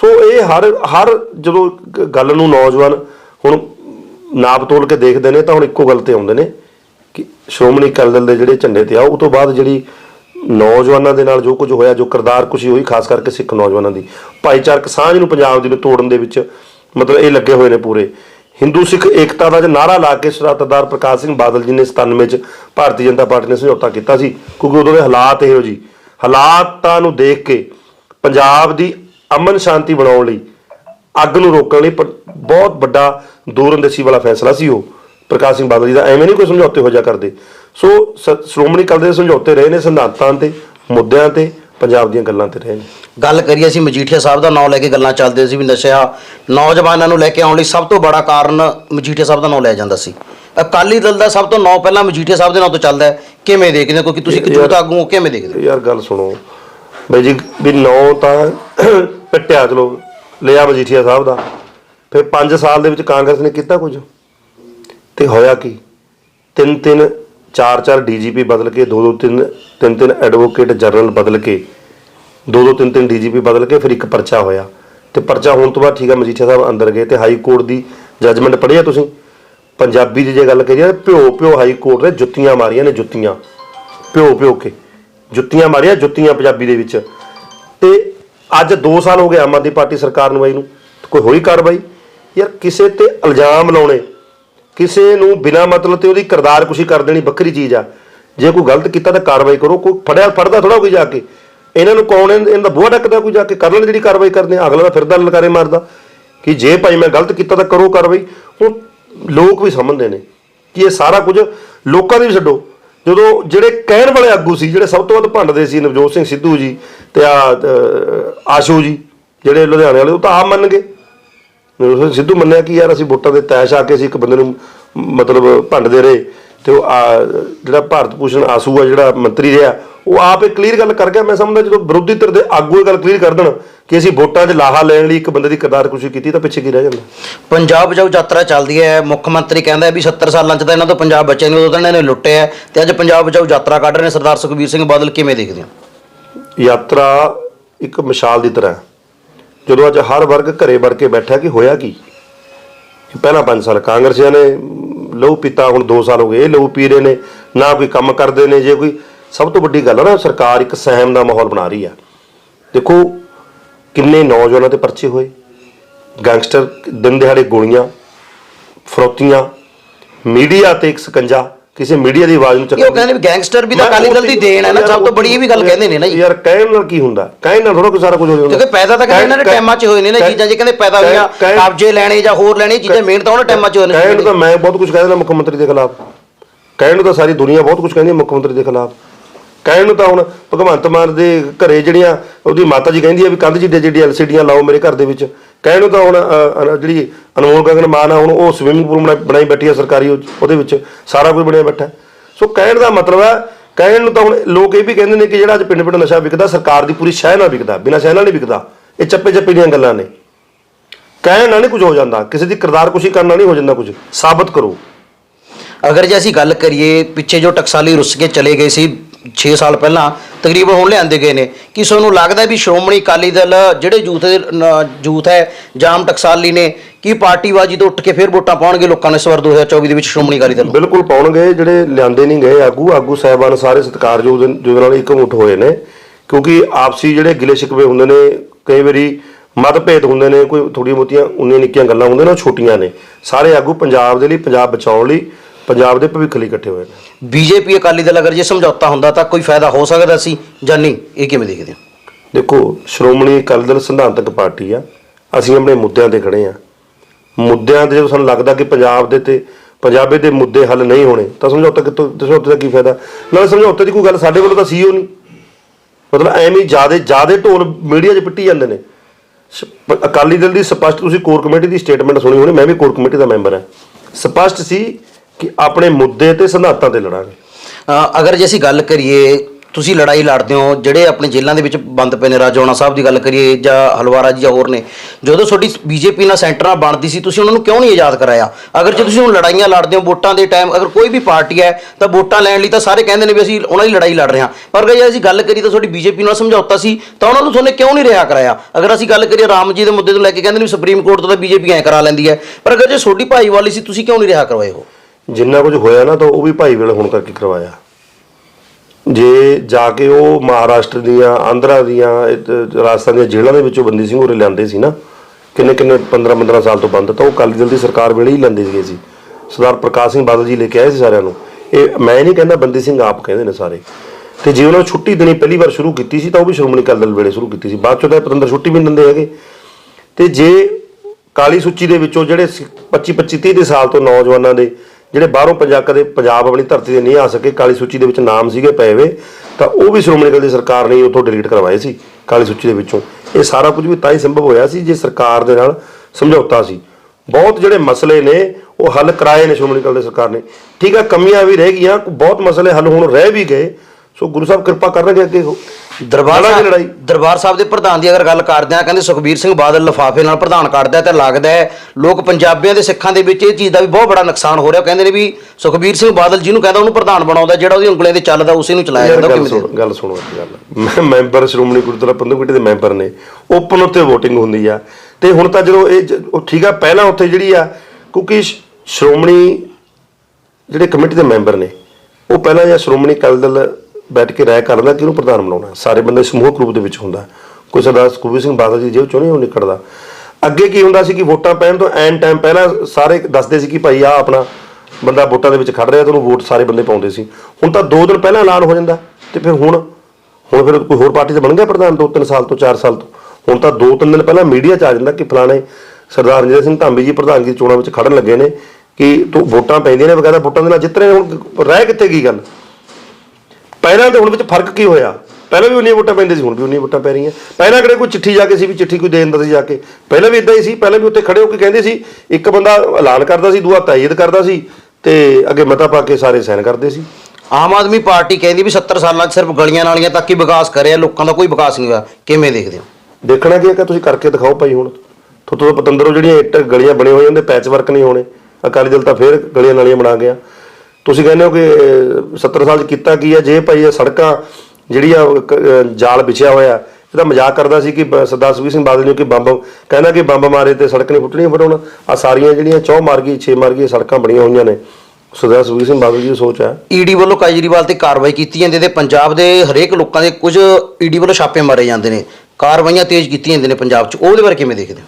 A: ਸੋ ਇਹ ਹਰ ਹਰ ਜਦੋਂ ਗ- ਗੱਲ ਨੂੰ ਨੌਜਵਾਨ ਹੁਣ ਨਾਪ ਤੋਲ ਕੇ ਦੇਖਦੇ ਨੇ, ਤਾਂ ਹੁਣ ਇੱਕੋ ਗੱਲ ਤੇ ਆਉਂਦੇ ਨੇ ਕਿ ਸ਼੍ਰੋਮਣੀ ਅਕਾਲੀ ਦਲ ਦੇ ਜਿਹੜੇ ਝੰਡੇ ਤੇ ਆ, ਉਹ ਤੋਂ ਬਾਅਦ ਜਿਹੜੀ ਨੌਜਵਾਨਾਂ ਦੇ ਨਾਲ ਜੋ ਕੁਝ ਹੋਇਆ, ਜੋ ਕਿਰਦਾਰ ਕੁਸ਼ੀ ਹੋਈ, ਖਾਸ ਕਰਕੇ ਸਿੱਖ ਨੌਜਵਾਨਾਂ ਦੀ, ਭਾਈਚਾਰਕ ਸਾਂਝ ਨੂੰ ਪੰਜਾਬ ਦੀ ਨੂੰ ਤੋੜਨ ਦੇ ਵਿੱਚ ਮਤਲਬ ਇਹ ਲੱਗੇ ਹੋਏ ਨੇ ਪੂਰੇ। ਹਿੰਦੂ ਸਿੱਖ ਏਕਤਾ ਦਾ ਜੋ ਨਾਰਾ ਲਾ ਕੇ ਸਰਦਾਰ ਪ੍ਰਕਾਸ਼ ਸਿੰਘ ਬਾਦਲ ਜੀ ਨੇ 97 ਚ ਭਾਰਤੀ ਜਨਤਾ ਪਾਰਟੀ ਨੇ ਸਮਝੌਤਾ ਕੀਤਾ ਸੀ, ਕਿਉਂਕਿ ਉਦੋਂ ਦੇ ਹਾਲਾਤ ਇਹੋ ਜੀ ਹਾਲਾਤਾਂ ਨੂੰ ਦੇਖ ਕੇ ਪੰਜਾਬ ਦੀ ਅਮਨ ਸ਼ਾਂਤੀ ਬਣਾਉਣ ਲਈ, ਅੱਗ ਨੂੰ ਰੋਕਣ ਲਈ ਬਹੁਤ ਵੱਡਾ ਦੂਰਅੰਦੇਸ਼ੀ ਵਾਲਾ ਫੈਸਲਾ ਸੀ ਉਹ। ਪ੍ਰਕਾਸ਼ ਸਿੰਘ ਬਾਦਲ ਜੀ ਦਾ ਐਵੇਂ ਨਹੀਂ ਕੋਈ ਸਮਝੌਤੇ ਹੋ ਜਾ ਕਰਦੇ। ਸੋ ਸ- ਸ਼੍ਰੋਮਣੀ ਅਕਾਲੀ ਦਲ ਦੇ ਸਮਝੌਤੇ ਰਹੇ ਨੇ ਸਿਧਾਂਤਾਂ ਤੇ, ਮੁੱਦਿਆਂ ਤੇ ਪੰਜਾਬ ਦੀਆਂ ਗੱਲਾਂ ਤੇ ਰਹੇ ਨੇ।
B: ਗੱਲ ਕਰੀਏ ਅਸੀਂ ਮਜੀਠੀਆ ਸਾਹਿਬ ਦਾ ਨਾਮ ਲੈ ਕੇ ਗੱਲਾਂ ਚੱਲਦੇ ਸੀ ਵੀ ਨਸ਼ਾ ਨੌਜਵਾਨਾਂ ਨੂੰ ਲੈ ਕੇ ਆਉਣ ਲਈ ਸਭ ਤੋਂ ਬੜਾ ਕਾਰਨ ਮਜੀਠੀਆ ਸਾਹਿਬ ਦਾ ਨਾਮ ਲਿਆ ਜਾਂਦਾ ਸੀ। ਅਕਾਲੀ ਦਲ ਦਾ ਸਭ ਤੋਂ ਨਾਂ ਪਹਿਲਾਂ ਮਜੀਠੀਆ ਸਾਹਿਬ ਦੇ ਨਾਂ ਤੋਂ ਚੱਲਦਾ ਹੈ। ਕਿਵੇਂ ਦੇਖਦੇ ਹੋ? ਕਿਉਂਕਿ ਤੁਸੀਂ ਇੱਕ ਜੂਤ ਆਗੂ ਹੋ ਕਿਵੇਂ ਦੇਖਦੇ ਹੋ?
A: ਯਾਰ ਗੱਲ ਸੁਣੋ। ਬਈ ਜੀ ਵੀ ਨੌ ਤਾਂ ਪਿੱਟਿਆ ਚਲੋ ਲਿਆ ਮਜੀਠੀਆ ਸਾਹਿਬ ਦਾ। ਫਿਰ 5 ਸਾਲ ਦੇ ਵਿੱਚ ਕਾਂਗਰਸ ਨੇ ਕੀਤਾ ਕੁਝ? ਤੇ ਹੋਇਆ ਕੀ? ਤਿੰਨ ਤਿੰਨ ਚਾਰ ਚਾਰ ਡੀਜੀਪੀ ਬਦਲ ਕੇ ਦੋ ਦੋ ਤਿੰਨ ਤਿੰਨ ਤਿੰਨ ਐਡਵੋਕੇਟ ਜਨਰਲ ਬਦਲ ਕੇ ਦੋ ਦੋ ਤਿੰਨ ਤਿੰਨ ਡੀਜੀਪੀ ਬਦਲ ਕੇ ਫਿਰ ਇੱਕ ਪਰਚਾ ਹੋਇਆ। ਤੇ ਪਰਚਾ ਹੋਣ ਤੋਂ ਬਾਅਦ ਠੀਕ ਆ ਮਜੀਠਾ ਸਾਹਿਬ ਅੰਦਰ ਗਏ ਤੇ ਹਾਈ ਕੋਰਟ ਦੀ ਜੱਜਮੈਂਟ ਪੜ੍ਹਿਆ ਤੁਸੀਂ? ਪੰਜਾਬੀ ਦੀ ਜੇ ਗੱਲ ਕਰੀਏ ਤਾਂ ਭਿਓ ਪਿਓ ਹਾਈ ਕੋਰਟ ਨੇ ਜੁੱਤੀਆਂ ਮਾਰੀਆਂ ਨੇ ਜੁੱਤੀਆਂ। ਪਿਓ ਭਿਓ ਕੇ। ਜੁੱਤੀਆਂ ਮਾਰੀਆਂ, ਜੁੱਤੀਆਂ ਪੰਜਾਬੀ ਦੇ ਵਿੱਚ। ਤੇ ਅੱਜ 2 ਸਾਲ ਹੋ ਗਏ ਆਮ ਆਦਮੀ ਪਾਰਟੀ ਸਰਕਾਰ ਨੂੰ ਆਈ ਨੂੰ। ਕੋਈ ਹੋਈ ਕਾਰਵਾਈ? ਯਾਰ, ਕਿਸੇ ਤੇ ਇਲਜ਼ਾਮ ਲਾਉਣੇ। ਕਿਸੇ ਨੂੰ ਬਿਨਾ ਮਤਲਬ ਤੇ ਉਹਦੀ ਕਿਰਦਾਰ ਕੁਸ਼ੀ ਕਰ ਦੇਣੀ ਵੱਖਰੀ ਚੀਜ਼ ਆ। ਜੇ ਕੋਈ ਗਲਤ ਕੀਤਾ ਤਾਂ ਕਾਰਵਾਈ ਕਰੋ, ਕੋਈ ਫੜਿਆ ਫੜਦਾ ਥੋੜਾ ਕੋਈ ਜਾ ਕੇ। ਇਹਨਾਂ ਨੂੰ ਕੌਣ ਇਹਨਾਂ ਦਾ ਬੂਹਾ ਡੱਕਦਾ ਕੋਈ ਜਾ ਕੇ? ਕਰ ਲੈਣ ਜਿਹੜੀ ਕਾਰਵਾਈ ਕਰਦੇ ਆ, ਅਗਲਾ ਤਾਂ ਫਿਰਦਾ ਲਕਾਰੇ ਮਾਰਦਾ। ਕਿ ਜੇ ਭਾਈ ਮੈਂ ਗਲਤ ਕੀਤਾ ਤਾਂ ਕਰੋ ਕਾਰਵਾਈ। ਹੁਣ ਲੋਕ ਵੀ ਸਮਝਦੇ ਨੇ ਕਿ ਇਹ ਸਾਰਾ ਕੁਝ ਲੋਕਾਂ ਦੀ ਵੀ ਛੱਡੋ। ਜਦੋਂ ਜਿਹੜੇ ਕਹਿਣ ਵਾਲੇ ਆਗੂ ਸੀ, ਜਿਹੜੇ ਸਭ ਤੋਂ ਵੱਧ ਭੰਡਦੇ ਸੀ, ਨਵਜੋਤ ਸਿੰਘ ਸਿੱਧੂ ਜੀ ਤੇ ਆ ਆਸ਼ੂ ਜੀ, ਜਿਹੜੇ ਲੁਧਿਆਣੇ ਵਾਲੇ, ਉਹ ਤਾਂ ਆਪ ਮੰਨ ਗਏ। ਨਵਜੋਤ ਸਿੱਧੂ ਮੰਨਿਆ ਕਿ ਯਾਰ ਅਸੀਂ ਵੋਟਾਂ ਦੇ ਤੈਸ਼ ਆ ਕੇ ਅਸੀਂ ਇੱਕ ਬੰਦੇ ਨੂੰ ਮਤਲਬ ਭੰਡਦੇ ਰਹੇ ਤੇ ਉਹ ਆ, ਜਿਹੜਾ ਭਾਰਤ ਭੂਸ਼ਣ ਆਸੂ ਆ ਜਿਹੜਾ ਮੰਤਰੀ ਰਿਹਾ ਉਹ ਆਪ ਇਹ ਕਲੀਅਰ ਗੱਲ ਕਰ ਗਿਆ। ਮੈਂ ਸਮਝਦਾ ਜਦੋਂ ਵਿਰੋਧੀ ਧਿਰ ਦੇ ਆਗੂ ਇਹ ਗੱਲ ਕਲੀਅਰ ਕਰ ਦੇਣ ਕਿ ਅਸੀਂ ਵੋਟਾਂ 'ਚ ਲਾਹਾ ਲੈਣ ਲਈ ਇੱਕ ਬੰਦੇ ਦੀ ਕਿਰਦਾਰ ਕੁਸ਼ੀ ਕੀਤੀ ਤਾਂ ਪਿੱਛੇ ਕੀ ਰਹਿ ਜਾਂਦਾ?
B: ਪੰਜਾਬ ਬਚਾਓ ਯਾਤਰਾ ਚੱਲਦੀ ਹੈ। ਮੁੱਖ ਮੰਤਰੀ ਕਹਿੰਦਾ ਹੈ ਵੀ 70 ਸਾਲਾਂ 'ਚ ਤਾਂ ਇਹਨਾਂ ਤੋਂ ਪੰਜਾਬ ਬਚਿਆ ਨਹੀਂ ਉਦੋਂ ਤਾਂ ਇਹਨਾਂ ਨੇ ਲੁੱਟਿਆ ਹੈ ਤੇ ਅੱਜ ਪੰਜਾਬ ਬਚਾਓ ਯਾਤਰਾ ਕੱਢ ਰਹੇ ਨੇ। ਸਰਦਾਰ ਸੁਖਬੀਰ ਸਿੰਘ ਬਾਦਲ ਕਿਵੇਂ ਦੇਖਦੇ ਹੋ?
A: ਯਾਤਰਾ ਇੱਕ ਮਿਸਾਲ ਦੀ ਤਰ੍ਹਾਂ ਹੈ। ਜਦੋਂ ਅੱਜ ਹਰ ਵਰਗ ਘਰੇ ਵੜ ਕੇ ਬੈਠਾ ਕਿ ਹੋਇਆ ਕੀ? ਪਹਿਲਾਂ 5 ਸਾਲ ਕਾਂਗਰਸੀਆਂ ਨੇ, ਲਹੂ ਪੀਤਾ, ਹੁਣ 2 ਸਾਲ ਹੋ ਗਏ, ਇਹ ਲਹੂ ਪੀ ਰਹੇ ਨੇ, ਨਾ ਕੋਈ ਕੰਮ ਕਰਦੇ ਨੇ, ਜੇ ਕੋਈ ਸਭ ਤੋਂ ਵੱਡੀ ਗੱਲ ਹੈ ਨਾ, ਸਰਕਾਰ ਇੱਕ ਸਹਿਮ ਦਾ ਮਾਹੌਲ ਬਣਾ ਰਹੀ ਆ। ਦੇਖੋ, ਕਿੰਨੇ ਨੌਜਵਾਨਾਂ ਤੇ ਪਰਚੇ ਹੋਏ। ਗੈਂਗਸਟਰ ਦਿਨ ਦਿਹਾੜੇ ਗੋਲੀਆਂ, ਫਰੋਤੀਆਂ, ਮੀਡੀਆ ਤੇ ਇੱਕ ਸਕੰਜਾ। ਕਿਸੇ ਮੀਡੀਆ ਦੀ ਆਵਾਜ਼ ਨੂੰ
B: ਕਿ ਉਹ ਕਹਿੰਦੇ ਵੀ ਗੈਂਗਸਟਰ ਵੀ ਤਾਂ ਅਕਾਲੀ ਦਲ ਦੀ ਦੇਣ ਹੈ ਨਾ ਸਭ ਤੋਂ ਬੜੀ ਇਹ ਵੀ ਗੱਲ ਕਹਿੰਦੇ ਨੇ ਨਾ ਜੀ।
A: ਯਾਰ ਕਹਿਣ ਨਾਲ ਕੀ ਹੁੰਦਾ? ਕਹਿਣ ਨਾਲ ਥੋੜਾ ਕੋਈ ਸਾਰਾ ਕੁਝ ਹੋ ਜਾਂਦਾ।
B: ਕਿਉਂਕਿ ਪੈਦਾ ਤਾਂ ਕਹਿੰਦੇ ਇਹਨਾਂ ਦੇ ਟਾਈਮਾਂ 'ਚ ਹੋਏ ਨੇ ਨਾ ਚੀਜ਼ਾਂ ਜੇ ਕਹਿੰਦੇ ਪੈਦਾ ਹੋਈਆਂ ਕਬਜ਼ੇ ਲੈਣੇ ਜਾਂ ਹੋਰ ਲੈਣੇ ਚੀਜ਼ਾਂ ਮੇਨ ਤਾਂ ਉਹਨਾਂ ਟਾਈਮਾਂ 'ਚ ਹੋਏ ਨੇ
A: ਕਹਿਣ ਨੂੰ ਤਾਂ ਮੈਂ ਬਹੁਤ ਕੁਝ ਕਹਿ ਦਿੰਦਾ ਮੁੱਖ ਮੰਤਰੀ ਦੇ ਖਿਲਾਫ। ਕਹਿਣ ਨੂੰ ਤਾਂ ਸਾਰੀ ਦੁਨੀਆ ਬਹੁਤ ਕੁਝ ਕਹਿੰਦੀ ਹੈ ਮੁੱਖ ਮੰਤਰੀ ਦੇ ਖਿਲਾਫ। ਕਹਿਣ ਨੂੰ ਤਾਂ ਹੁਣ ਭਗਵੰਤ ਮਾਨ ਦੇ ਘਰੇ ਜਿਹੜੀਆਂ ਉਹਦੀ ਮਾਤਾ ਜੀ ਕਹਿੰਦੀ ਆ ਵੀ ਕੰਧ ਜਿੱਡੇ ਜਿਹੜੀ ਐਲਸੀਡੀਆਂ ਲਾਓ ਮੇਰੇ ਘਰ ਦੇ ਵਿੱਚ। ਕਹਿਣ ਨੂੰ ਤਾਂ ਹੁਣ ਅ, ਅ, ਜਿਹੜੀ ਅਨਮੋਲ ਗਗਨ ਮਾਨ ਆ ਹੁਣ ਉਹ ਸਵਿਮਿੰਗ ਪੂਲ ਬਣਾ- ਬਣਾਈ ਬੈਠੀ ਆ ਸਰਕਾਰੀ ਉਹ 'ਚ, ਉਹਦੇ ਵਿੱਚ ਸਾਰਾ ਕੁਝ ਬਣਿਆ ਬੈਠਾ। ਸੋ ਕਹਿਣ ਦਾ ਮਤਲਬ ਹੈ ਕਹਿਣ ਨੂੰ ਤਾਂ ਹੁਣ ਲੋਕ ਇਹ ਵੀ ਕਹਿੰਦੇ ਨੇ ਕਿ ਜਿਹੜਾ ਅੱਜ ਪਿੰਡ ਪਿੰਡ ਨਸ਼ਾ ਵਿਕਦਾ ਸਰਕਾਰ ਦੀ ਪੂਰੀ ਸ਼ਹਿ ਨਾਲ ਵਿਕਦਾ ਬਿਨਾਂ ਸ਼ਹਿ ਨਾਲ ਨਹੀਂ ਵਿਕਦਾ ਇਹ ਚੱਪੇ ਚੱਪੇ ਦੀਆਂ ਗੱਲਾਂ ਨੇ। ਕਹਿਣ ਨਾਲ ਨਹੀਂ ਕੁਝ ਹੋ ਜਾਂਦਾ ਕਿਸੇ ਦੀ ਕਿਰਦਾਰਕੁਸ਼ੀ ਕਰਨ ਨਾਲ ਨਹੀਂ ਹੋ ਜਾਂਦਾ ਕੁਝ ਸਾਬਤ ਕਰੋ।
B: ਅਗਰ ਜੇ ਅਸੀਂ ਗੱਲ ਕਰੀਏ ਪਿੱਛੇ ਜੋ ਟਕਸਾਲੀ ਰੁੱਸ ਕੇ ਚਲੇ ਗਏ ਸੀ 6 ਸਾਲ ਪਹਿਲਾਂ ਤਕਰੀਬਨ ਹੁਣ ਲਿਆਂਦੇ ਗਏ ਨੇ। ਕਿ ਤੁਹਾਨੂੰ ਲੱਗਦਾ ਵੀ ਸ਼੍ਰੋਮਣੀ ਅਕਾਲੀ ਦਲ ਜਿਹੜੇ ਯੂਥ ਦੇ, ਨ- ਯੂਥ ਹੈ, ਜਾਮ ਟਕਸਾਲੀ ਨੇ, ਕੀ ਪਾਰਟੀਬਾਜੀ ਤੋਂ ਉੱਠ ਕੇ ਫਿਰ ਵੋਟਾਂ ਪਾਉਣਗੇ ਲੋਕਾਂ ਨੇ ਇਸ ਵਾਰ 2024 ਦੇ ਵਿੱਚ ਸ਼੍ਰੋਮਣੀ ਅਕਾਲੀ ਦਲ? ਨੂੰ?
A: ਬਿਲਕੁਲ ਪਾਉਣਗੇ, ਜਿਹੜੇ ਲਿਆਂਦੇ ਨਹੀਂ ਗਏ, ਆਗੂ ਆਗੂ ਸਾਹਿਬਾਨ ਸਾਰੇ ਸਤਿਕਾਰਯੋਗ ਦੇ- ਜਿਹਦੇ ਨਾਲ ਇਕਮੁੱਠ ਹੋਏ ਨੇ। ਕਿਉਂਕਿ ਆਪਸੀ ਜਿਹੜੇ ਗਿਲੇ ਸ਼ਿਕਵੇ ਹੁੰਦੇ ਨੇ, ਕਈ ਵਾਰੀ ਮਤਭੇਦ ਹੁੰਦੇ ਨੇ, ਕੋਈ ਥੋੜ੍ਹੀਆਂ ਬਹੁਤੀਆਂ ਉਨੀਆਂ ਨਿੱਕੀਆਂ ਗੱਲਾਂ ਹੁੰਦੀਆਂ ਨੇ, ਉਹ ਛੋਟੀਆਂ ਨੇ। ਸਾਰੇ ਆਗੂ ਪੰਜਾਬ ਦੇ ਲਈ, ਪੰਜਾਬ ਬਚਾਉਣ ਲਈ ਪੰਜਾਬ ਦੇ ਭਵਿੱਖ ਲਈ ਇਕੱਠੇ ਹੋਏ ਨੇ।
B: ਬੀਜੇਪੀ ਅਕਾਲੀ ਦਲ ਅਗਰ ਜੇ ਸਮਝੌਤਾ ਹੁੰਦਾ ਤਾਂ ਕੋਈ ਫਾਇਦਾ ਹੋ ਸਕਦਾ ਸੀ ਜਾਂ ਨਹੀਂ? ਇਹ ਕਿਵੇਂ ਦੇਖਦੇ ਹੋ?
A: ਦੇਖੋ ਸ਼੍ਰੋਮਣੀ ਅਕਾਲੀ ਦਲ ਸਿਧਾਂਤਕ ਪਾਰਟੀ ਆ। ਅਸੀਂ ਆਪਣੇ ਮੁੱਦਿਆਂ ਤੇ ਖੜੇ ਆ। ਮੁੱਦਿਆਂ ਤੇ ਜਦੋਂ ਸਾਨੂੰ ਲੱਗਦਾ ਕਿ ਪੰਜਾਬ ਦੇ ਤੇ ਪੰਜਾਬੇ ਦੇ ਮੁੱਦੇ ਹੱਲ ਨਹੀਂ ਹੋਣੇ ਤਾਂ ਸਮਝੌਤਾ ਕਿੱਥੋਂ ਸਮਝੌਤੇ ਦਾ ਕੀ ਫਾਇਦਾ? ਨਾਲ ਸਮਝੌਤੇ ਦੀ ਕੋਈ ਗੱਲ ਸਾਡੇ ਵੱਲੋਂ ਤਾਂ ਸੀ ਉਹ ਨਹੀਂ। ਮਤਲਬ ਐਵੇਂ ਹੀ ਜਿਆਦੇ ਜਿਆਦੇ ਢੋਲ ਮੀਡੀਆ 'ਚ ਪਿੱਟੀ ਜਾਂਦੇ ਨੇ। ਸ- ਅਕਾਲੀ ਦਲ ਦੀ ਸਪਸ਼ਟ ਤੁਸੀਂ ਕੋਰ ਕਮੇਟੀ ਦੀ ਸਟੇਟਮੈਂਟ ਸੁਣੀ ਹੋਣੀ ਮੈਂ ਵੀ ਕੋਰ ਕਮੇਟੀ ਦਾ ਮੈਂਬਰ ਹਾਂ। ਸਪਸ਼ਟ ਸੀ ਕਿ ਆਪਣੇ ਮੁੱਦੇ ਤੇ ਸਿਧਾਂਤਾਂ ਤੇ ਲੜਾਂਗੇ।
B: ਅ, ਅਗਰ ਜੇ ਅਸੀਂ ਗੱਲ ਕਰੀਏ ਤੁਸੀਂ ਲੜਾਈ ਲੜਦੇ ਹੋ ਜਿਹੜੇ ਆਪਣੇ ਜੇਲ੍ਹਾਂ ਦੇ ਵਿੱਚ ਬੰਦ ਪਏ ਨੇ ਰਾਜੋਣਾ ਸਾਹਿਬ ਦੀ ਗੱਲ ਕਰੀਏ ਜਾਂ ਹਲਵਾਰਾ ਜੀ ਜਾਂ ਹੋਰ ਨੇ ਜਦੋਂ ਤੁਹਾਡੀ ਬੀਜੇਪੀ ਨਾਲ ਸੈਂਟਰ ਨਾਲ ਬਣਦੀ ਸੀ ਤੁਸੀਂ ਉਹਨਾਂ ਨੂੰ ਕਿਉਂ ਨਹੀਂ ਆਜ਼ਾਦ ਕਰਾਇਆ? ਅਗਰ ਜੇ ਤੁਸੀਂ ਹੁਣ ਲੜਾਈਆਂ ਲੜਦੇ ਹੋ ਵੋਟਾਂ ਦੇ ਟਾਈਮ ਅਗਰ ਕੋਈ ਵੀ ਪਾਰਟੀ ਹੈ ਤਾਂ ਵੋਟਾਂ ਲੈਣ ਲਈ ਤਾਂ ਸਾਰੇ ਕਹਿੰਦੇ ਨੇ ਵੀ ਅਸੀਂ ਉਹਨਾਂ ਦੀ ਲੜਾਈ ਲੜ ਰਹੇ ਹਾਂ। ਪਰ ਅਗਰ ਜੇ ਅਸੀਂ ਗੱਲ ਕਰੀਏ ਤਾਂ ਤੁਹਾਡੀ ਬੀਜੇਪੀ ਨਾਲ ਸਮਝੌਤਾ ਸੀ ਤਾਂ ਉਹਨਾਂ ਨੂੰ ਤੁਹਾਨੂੰ ਕਿਉਂ ਨਹੀਂ ਰਿਹਾ ਕਰਾਇਆ? ਅਗਰ ਅਸੀਂ ਗੱਲ ਕਰੀਏ ਰਾਮ ਜੀ ਦੇ ਮੁੱਦੇ ਤੋਂ ਲੈ ਕੇ ਕਹਿੰਦੇ ਨੇ ਵੀ ਸੁਪਰੀਮ ਕੋਰਟ ਤੋਂ ਤਾਂ ਬੀਜੇਪੀ ਐਂ ਕਰਾ ਲੈਂਦੀ ਹੈ। ਪਰ ਅਗਰ ਜੇ ਤੁਹਾਡੀ ਭਾਈਵਾਲੀ ਸੀ ਤੁਸੀਂ ਕਿਉਂ ਨਹੀਂ ਰਿਹਾ ਕਰਵਾਏ ਹੋ
A: ਜਿੰਨਾ ਕੁਝ ਹੋਇਆ ਨਾ ਤਾਂ ਉਹ ਵੀ ਭਾਈ ਵੇਲੇ ਹੁਣ ਕਰਕੇ ਕਰਵਾਇਆ। ਜੇ ਜਾ ਕੇ ਉਹ ਮਹਾਰਾਸ਼ਟਰ ਦੀਆਂ, ਆਂਧਰਾ ਦੀਆਂ ਰਾਜਸਥਾਨ ਦੀਆਂ ਜੇਲ੍ਹਾਂ ਦੇ ਵਿੱਚੋਂ ਬੰਦੀ ਸਿੰਘ ਉਰੇ ਲਿਆਂਦੇ ਸੀ ਨਾ। ਕਿੰਨੇ ਕਿੰਨੇ 15 15 ਸਾਲ ਤੋਂ ਬੰਦ, ਤਾਂ ਉਹ ਅਕਾਲੀ ਦਲ ਦੀ ਸਰਕਾਰ ਵੇਲੇ ਹੀ ਲੈਂਦੇ ਸੀਗੇ ਸੀ ਸਰਦਾਰ ਪ੍ਰਕਾਸ਼ ਸਿੰਘ ਬਾਦਲ ਜੀ ਲੈ ਕੇ ਆਏ ਸੀ ਸਾਰਿਆਂ ਨੂੰ। ਇਹ ਮੈਂ ਨਹੀਂ ਕਹਿੰਦਾ ਬੰਦੀ ਸਿੰਘ ਆਪ ਕਹਿੰਦੇ ਨੇ ਸਾਰੇ। ਤੇ ਜੇ ਉਹਨਾਂ ਨੂੰ ਛੁੱਟੀ ਦੇਣੀ ਪਹਿਲੀ ਵਾਰ ਸ਼ੁਰੂ ਕੀਤੀ ਸੀ, ਤਾਂ ਉਹ ਵੀ ਸ਼੍ਰੋਮਣੀ ਅਕਾਲੀ ਦਲ ਵੇਲੇ ਸ਼ੁਰੂ ਕੀਤੀ ਸੀ। ਬਾਅਦ ਚੋਂ ਤਾਂ ਪਤੰਦਰ ਛੁੱਟੀ ਵੀ ਨਹੀਂ ਦਿੰਦੇ ਹੈਗੇ। ਤੇ ਜੇ ਕਾਲੀ ਸੂਚੀ ਦੇ ਵਿੱਚੋਂ ਜਿਹੜੇ 25 25 30 ਦੇ ਸਾਲ ਤੋਂ ਨੌਜਵਾਨਾਂ ਦੇ ਜਿਹੜੇ ਬਾਹਰੋਂ ਪੰਜਾਬ ਕਦੇ ਪੰਜਾਬ ਆਪਣੀ ਧਰਤੀ ਤੇ ਨਹੀਂ ਆ ਸਕੇ, ਕਾਲੀ ਸੂਚੀ ਦੇ ਵਿੱਚ ਨਾਮ ਸੀਗੇ ਪਏ ਵੇ, ਤਾਂ ਉਹ ਵੀ ਸ਼੍ਰੋਮਣੀ ਅਕਾਲੀ ਦੀ ਸਰਕਾਰ ਨੇ ਉੱਥੋਂ ਡਿਲੀਟ ਕਰਵਾਏ ਸੀ, ਕਾਲੀ ਸੂਚੀ ਦੇ ਵਿੱਚੋਂ। ਇਹ ਸਾਰਾ ਕੁਝ ਵੀ ਤਾਂ ਹੀ ਸੰਭਵ ਹੋਇਆ ਸੀ, ਜੇ ਸਰਕਾਰ ਦੇ ਨਾਲ ਸਮਝੌਤਾ ਸੀ। ਬਹੁਤ ਜਿਹੜੇ ਮਸਲੇ ਨੇ, ਉਹ ਹੱਲ ਕਰਾਏ ਨੇ ਸ਼੍ਰੋਮਣੀ ਅਕਾਲੀ ਦਲ ਸਰਕਾਰ ਨੇ। ਠੀਕ ਆ, ਕਮੀਆਂ ਵੀ ਰਹਿ ਗਈਆਂ, ਬਹੁਤ ਮਸਲੇ ਹੱਲ ਹੁਣ ਰਹਿ ਵੀ ਗਏ। ਸੋ ਗੁਰੂ ਸਾਹਿਬ ਕਿਰਪਾ ਕਰਨਗੇ ਅੱਗੇ ਉਹ।
B: ਦਰਬਾਰ ਸਾਹਿਬ
A: ਲੜਾਈ।
B: ਦਰਬਾਰ ਸਾਹਿਬ ਦੇ ਪ੍ਰਧਾਨ ਦੀ ਅਗਰ ਗੱਲ ਕਰਦੇ ਆ ਕਹਿੰਦੇ ਸੁਖਬੀਰ ਸਿੰਘ ਬਾਦਲ ਲਿਫਾਫੇ ਨਾਲ ਪ੍ਰਧਾਨ ਕੱਢਦਾ ਤਾਂ ਲੱਗਦਾ ਹੈ। ਲੋਕ ਪੰਜਾਬੀਆਂ ਦੇ ਸਿੱਖਾਂ ਦੇ ਵਿੱਚ ਇਹ ਚੀਜ਼ ਦਾ ਵੀ ਬਹੁਤ ਬੜਾ ਨੁਕਸਾਨ ਹੋ ਰਿਹਾ। ਕਹਿੰਦੇ ਨੇ ਵੀ ਸੁਖਬੀਰ ਸਿੰਘ ਬਾਦਲ ਜਿਹਨੂੰ ਕਹਿੰਦਾ ਉਹਨੂੰ ਪ੍ਰਧਾਨ ਬਣਾਉਂਦਾ ਜਿਹੜਾ ਉਹਦੀ ਉਂਗਲੀਆਂ ਤੇ ਚੱਲਦਾ ਉਸੇ ਨੂੰ ਚਲਾਇਆ ਜਾਂਦਾ ਕਿਵੇਂ
A: ਸੁਣ ਗੱਲ ਸੁਣੋ ਇੱਕ ਗੱਲ। ਮੈਂ ਮੈਂਬਰ ਸ਼੍ਰੋਮਣੀ ਗੁਰਦੁਆਰਾ ਪ੍ਰਬੰਧਕ ਕਮੇਟੀ ਦੇ ਮੈਂਬਰ ਨੇ। ਓਪਨ ਉੱਤੇ VOTING ਹੁੰਦੀ ਆ। ਤੇ ਹੁਣ ਤਾਂ ਜਦੋਂ ਇਹ ਠੀਕ ਆ ਪਹਿਲਾਂ ਉੱਥੇ ਜਿਹੜੀ ਆ ਕਿਉਂਕਿ ਸ਼੍ਰੋਮਣੀ ਜਿਹੜੇ ਕਮੇਟੀ ਦੇ ਮੈਂਬਰ ਨੇ ਉਹ ਪਹਿਲਾਂ ਜਾਂ ਸ਼੍ਰੋਮਣੀ ਅਕਾਲੀ ਦਲ ਬੈਠ ਕੇ ਰਾਏ ਕਰਦਾ ਕਿ ਉਹਨੂੰ ਪ੍ਰਧਾਨ ਬਣਾਉਣਾ ਸਾਰੇ ਬੰਦੇ ਸਮੂਹਕ ਰੂਪ ਦੇ ਵਿੱਚ ਹੁੰਦਾ ਕੋਈ ਸਰਦਾਰ ਸੁਖਬੀਰ ਸਿੰਘ ਬਾਦਲ ਜੀ ਜੇਬ ਚੋਂ ਨਹੀਂ ਉਹ ਨਿਕਲਦਾ ਅੱਗੇ ਕੀ ਹੁੰਦਾ ਸੀ ਕਿ ਵੋਟਾਂ ਪੈਣ ਤੋਂ ਐਨ ਟਾਈਮ ਪਹਿਲਾਂ ਸਾਰੇ ਦੱਸਦੇ ਸੀ ਕਿ ਭਾਈ ਆ ਆਪਣਾ ਬੰਦਾ ਵੋਟਾਂ ਦੇ ਵਿੱਚ ਖੜ ਰਿਹਾ ਤੇ ਉਹਨੂੰ ਵੋਟ ਸਾਰੇ ਬੰਦੇ ਪਾਉਂਦੇ ਸੀ। ਹੁਣ ਤਾਂ 2 ਦਿਨ ਪਹਿਲਾਂ ਐਲਾਨ ਹੋ ਜਾਂਦਾ ਤੇ ਫਿਰ ਹੁਣ ਹੁਣ ਫਿਰ ਕੋਈ ਹੋਰ ਪਾਰਟੀ ਤੇ ਬਣ ਗਿਆ ਪ੍ਰਧਾਨ 2-3 ਸਾਲ ਤੋਂ 4 ਸਾਲ ਤੋਂ। ਹੁਣ ਤਾਂ 2-3 ਦਿਨ ਪਹਿਲਾਂ ਮੀਡੀਆ 'ਚ ਆ ਜਾਂਦਾ ਕਿ ਫਲਾਣੇ ਸਰਦਾਰ ਰਣਜੀਤ ਸਿੰਘ ਧਾਮੀ ਜੀ ਪ੍ਰਧਾਨਗੀ ਦੀ ਚੋਣਾਂ ਵਿੱਚ ਖੜਨ ਲੱਗੇ ਨੇ ਕਿ ਤੂੰ ਵੋਟਾਂ ਪੈਂਦੀਆਂ ਨੇ ਬਕਾਇਦਾ ਵੋਟਾਂ ਦੇ ਨਾਲ ਜਿੱਤ ਰਹੇ ਹੁਣ ਰਹਿ ਕਿੱਥੇ ਗਈ ਗੱਲ? ਪਹਿਲਾਂ ਤੇ ਹੁਣ ਵਿੱਚ ਫ਼ਰਕ ਕੀ ਹੋਇਆ? ਪਹਿਲਾਂ ਵੀ ਉਨੀਆਂ ਵੋਟਾਂ ਪੈਂਦੇ ਸੀ ਹੁਣ ਵੀ ਉਨੀਆਂ ਵੋਟਾਂ ਪੈ ਰਹੀਆਂ। ਪਹਿਲਾਂ ਕਿਹੜੇ ਕੋਈ ਚਿੱਠੀ ਜਾ ਕੇ ਸੀ ਵੀ ਚਿੱਠੀ ਕੋਈ ਦੇ ਦਿੰਦਾ ਸੀ ਜਾ ਕੇ? ਪਹਿਲਾਂ ਵੀ ਇਦਾਂ ਹੀ ਸੀ ਪਹਿਲਾਂ ਵੀ ਉੱਥੇ ਖੜੇ ਹੋ ਕੇ ਕਹਿੰਦੇ ਸੀ ਇੱਕ ਬੰਦਾ ਐਲਾਨ ਕਰਦਾ ਸੀ ਦੂਆ ਤਾਇਦ ਕਰਦਾ ਸੀ ਤੇ ਅੱਗੇ ਮਤਾ ਪਾ ਕੇ ਸਾਰੇ ਸਾਈਨ ਕਰਦੇ ਸੀ।
B: ਆਮ ਆਦਮੀ ਪਾਰਟੀ ਕਹਿੰਦੀ ਵੀ 70 ਸਾਲਾਂ 'ਚ ਸਿਰਫ ਗਲੀਆਂ ਨਾਲੀਆਂ ਤੱਕ ਹੀ ਵਿਕਾਸ ਕਰਿਆ ਲੋਕਾਂ ਦਾ ਕੋਈ ਵਿਕਾਸ ਨਹੀਂ ਹੋਇਆ। ਕਿਵੇਂ ਦੇਖਦੇ ਹੋ?
A: ਦੇਖਣਾ ਕੀ ਹੈ ਕਿ ਤੁਸੀਂ ਕਰਕੇ ਦਿਖਾਓ ਭਾਈ ਹੁਣ। ਥੋਤੋਂ ਤੋਂ ਪਤੰਦਰੋਂ ਜਿਹੜੀਆਂ ਇੱਟ ਗਲੀਆਂ ਬਣੇ ਹੋਏ ਉਹਦੇ ਪੈਚ ਵਰਕ ਨਹੀਂ ਹੋਣੇ। ਅਕਾਲੀ ਦਲ ਤਾਂ ਫੇਰ ਗਲੀਆਂ ਨਾਲੀਆਂ ਬਣਾ ਗਿਆ। ਤੁਸੀਂ ਕਹਿੰਦੇ ਹੋ ਕਿ ਅਹ, 70 ਸਾਲ ਚ ਕੀਤਾ ਕੀ ਹੈ? ਜੇ ਭਾਈ ਇਹ ਸੜਕਾਂ ਜਿਹੜੀਆਂ ਕ- ਅਹ, ਜਾਲ ਵਿਛਿਆ ਹੋਇਆ ਇਹਦਾ ਮਜ਼ਾਕ ਕਰਦਾ ਸੀ ਕਿ ਬ- ਸਰਦਾਰ ਸੁਖਬੀਰ ਸਿੰਘ ਬਾਦਲ ਨੂੰ ਕਿ ਬੰਬ ਕਹਿੰਦਾ ਕਿ ਬੰਬ ਮਾਰੇ ਤੇ ਸੜਕ ਨਹੀਂ ਫੁੱਟਣੀ ਪਰ ਹੁਣ ਆ ਸਾਰੀਆਂ ਜਿਹੜੀਆਂ ਚੌ ਮਾਰ ਗਈ ਛੇ ਮਾਰ ਗਈ ਸੜਕਾਂ ਬਣੀਆਂ ਹੋਈਆਂ ਨੇ। ਸਰਦਾਰ ਸੁਖਬੀਰ ਸਿੰਘ ਬਾਦਲ ਜੀ ਦੀ ਸੋਚ ਹੈ।
B: ਈਡੀ ਵੱਲੋਂ ਕੇਜਰੀਵਾਲ ਤੇ ਕਾਰਵਾਈ ਕੀਤੀ ਜਾਂਦੀ ਤੇ ਪੰਜਾਬ ਦੇ ਹਰੇਕ ਲੋਕਾਂ ਦੇ ਕੁਝ ਈਡੀ ਵੱਲੋਂ ਛਾਪੇ ਮਾਰੇ ਜਾਂਦੇ ਨੇ। ਕਾਰਵਾਈਆਂ ਤੇਜ਼ ਕੀਤੀਆਂ ਜਾਂਦੀਆਂ ਨੇ ਪੰਜਾਬ 'ਚ। ਉਹਦੇ ਬਾਰੇ ਕਿਵੇਂ ਦੇਖਦੇ ਹੋ?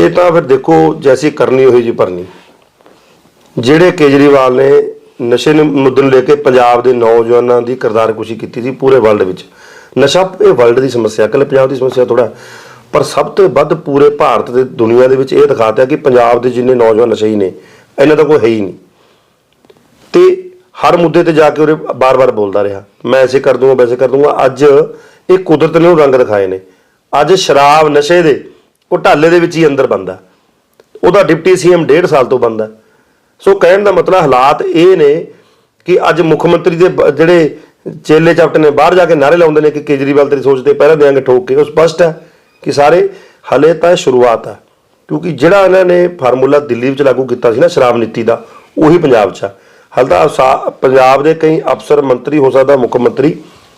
A: ਇਹ ਤਾਂ ਫਿਰ ਦੇਖੋ ਜੈਸੀ ਕਰਨੀ ਹੋਈ ਜੀ ਭਰਨੀ। ਜਿਹੜੇ ਕੇਜਰੀਵਾਲ ਨੇ ਨਸ਼ੇ ਨੂੰ ਮੁੱਦੇ ਨੂੰ ਲੈ ਕੇ ਪੰਜਾਬ ਦੇ ਨੌਜਵਾਨਾਂ ਦੀ ਕਿਰਦਾਰਕੁਸ਼ੀ ਕੀਤੀ ਸੀ ਪੂਰੇ ਵਰਲਡ ਵਿੱਚ। ਨਸ਼ਾ ਇਹ ਵਰਲਡ ਦੀ ਸਮੱਸਿਆ, ਇਕੱਲੇ ਪੰਜਾਬ ਦੀ ਸਮੱਸਿਆ ਥੋੜਾ ਪਰ ਸਭ ਤੋਂ ਵੱਧ ਪੂਰੇ ਭਾਰਤ ਦੇ ਦੁਨੀਆ ਦੇ ਵਿੱਚ ਇਹ ਦਿਖਾਤਾ ਕਿ ਪੰਜਾਬ ਦੇ ਜਿੰਨੇ ਨੌਜਵਾਨ ਨਸ਼ਈ ਨੇ, ਇਹਨਾਂ ਦਾ ਕੋਈ ਹੈ ਹੀ ਨਹੀਂ। ਤੇ ਹਰ ਮੁੱਦੇ ਤੇ ਜਾ ਕੇ ਉਹਨੇ ਬਾਰ-ਬਾਰ ਬੋਲਦਾ ਰਿਹਾ। ਮੈਂ ਐਸੇ ਕਰ ਦੂੰਗਾ ਵੈਸੇ ਕਰ ਦੂੰਗਾ। ਅੱਜ ਇਹ ਕੁਦਰਤ ਨੇ ਉਹ ਰੰਗ ਦਿਖਾਏ ਨੇ। ਅੱਜ ਸ਼ਰਾਬ ਨਸ਼ੇ ਦੇ ਘੁਟਾਲੇ ਦੇ ਵਿੱਚ ਹੀ ਅੰਦਰ ਬੰਦਾ ਉਹਦਾ ਡਿਪਟੀ ਸੀਐਮ ਡੇਢ ਸਾਲ ਤੋਂ ਬੰਦਾ ਸੋ ਕਹਿਣ ਦਾ ਮਤਲਬ ਹਾਲਾਤ ਇਹ ਨੇ ਕਿ ਅੱਜ ਮੁੱਖ ਮੰਤਰੀ ਦੇ ਬ- ਜਿਹੜੇ ਚੇਲੇ ਚਾਪਟੇ ਨੇ, ਬਾਹਰ ਜਾ ਕੇ ਨਾਰੇ ਲਾਉਂਦੇ ਨੇ ਕਿ ਕੇਜਰੀਵਾਲ ਤੇਰੀ ਸੋਚ ਤੇ ਪਹਿਰਾ ਦੇਾਂਗੇ ਠੋਕ ਕੇ, ਉਹ ਸਪਸ਼ਟ ਹੈ ਕਿ ਸਾਰੇ ਹਲੇ ਤਾਂ ਇਹ ਸ਼ੁਰੂਆਤ ਹੈ। ਕਿਉਂਕਿ ਜਿਹੜਾ ਇਹਨਾਂ ਨੇ ਫਾਰਮੂਲਾ ਦਿੱਲੀ ਵਿੱਚ ਲਾਗੂ ਕੀਤਾ ਸੀ ਨਾ, ਸ਼ਰਾਬ ਨੀਤੀ ਦਾ, ਉਹੀ ਪੰਜਾਬ 'ਚ ਆ। ਹਾਲੇ ਤਾਂ ਸਾ- ਪੰਜਾਬ ਦੇ ਕਈ ਅਫਸਰ ਮੰਤਰੀ, ਹੋ ਸਕਦਾ ਮੁੱਖ ਮੰਤਰੀ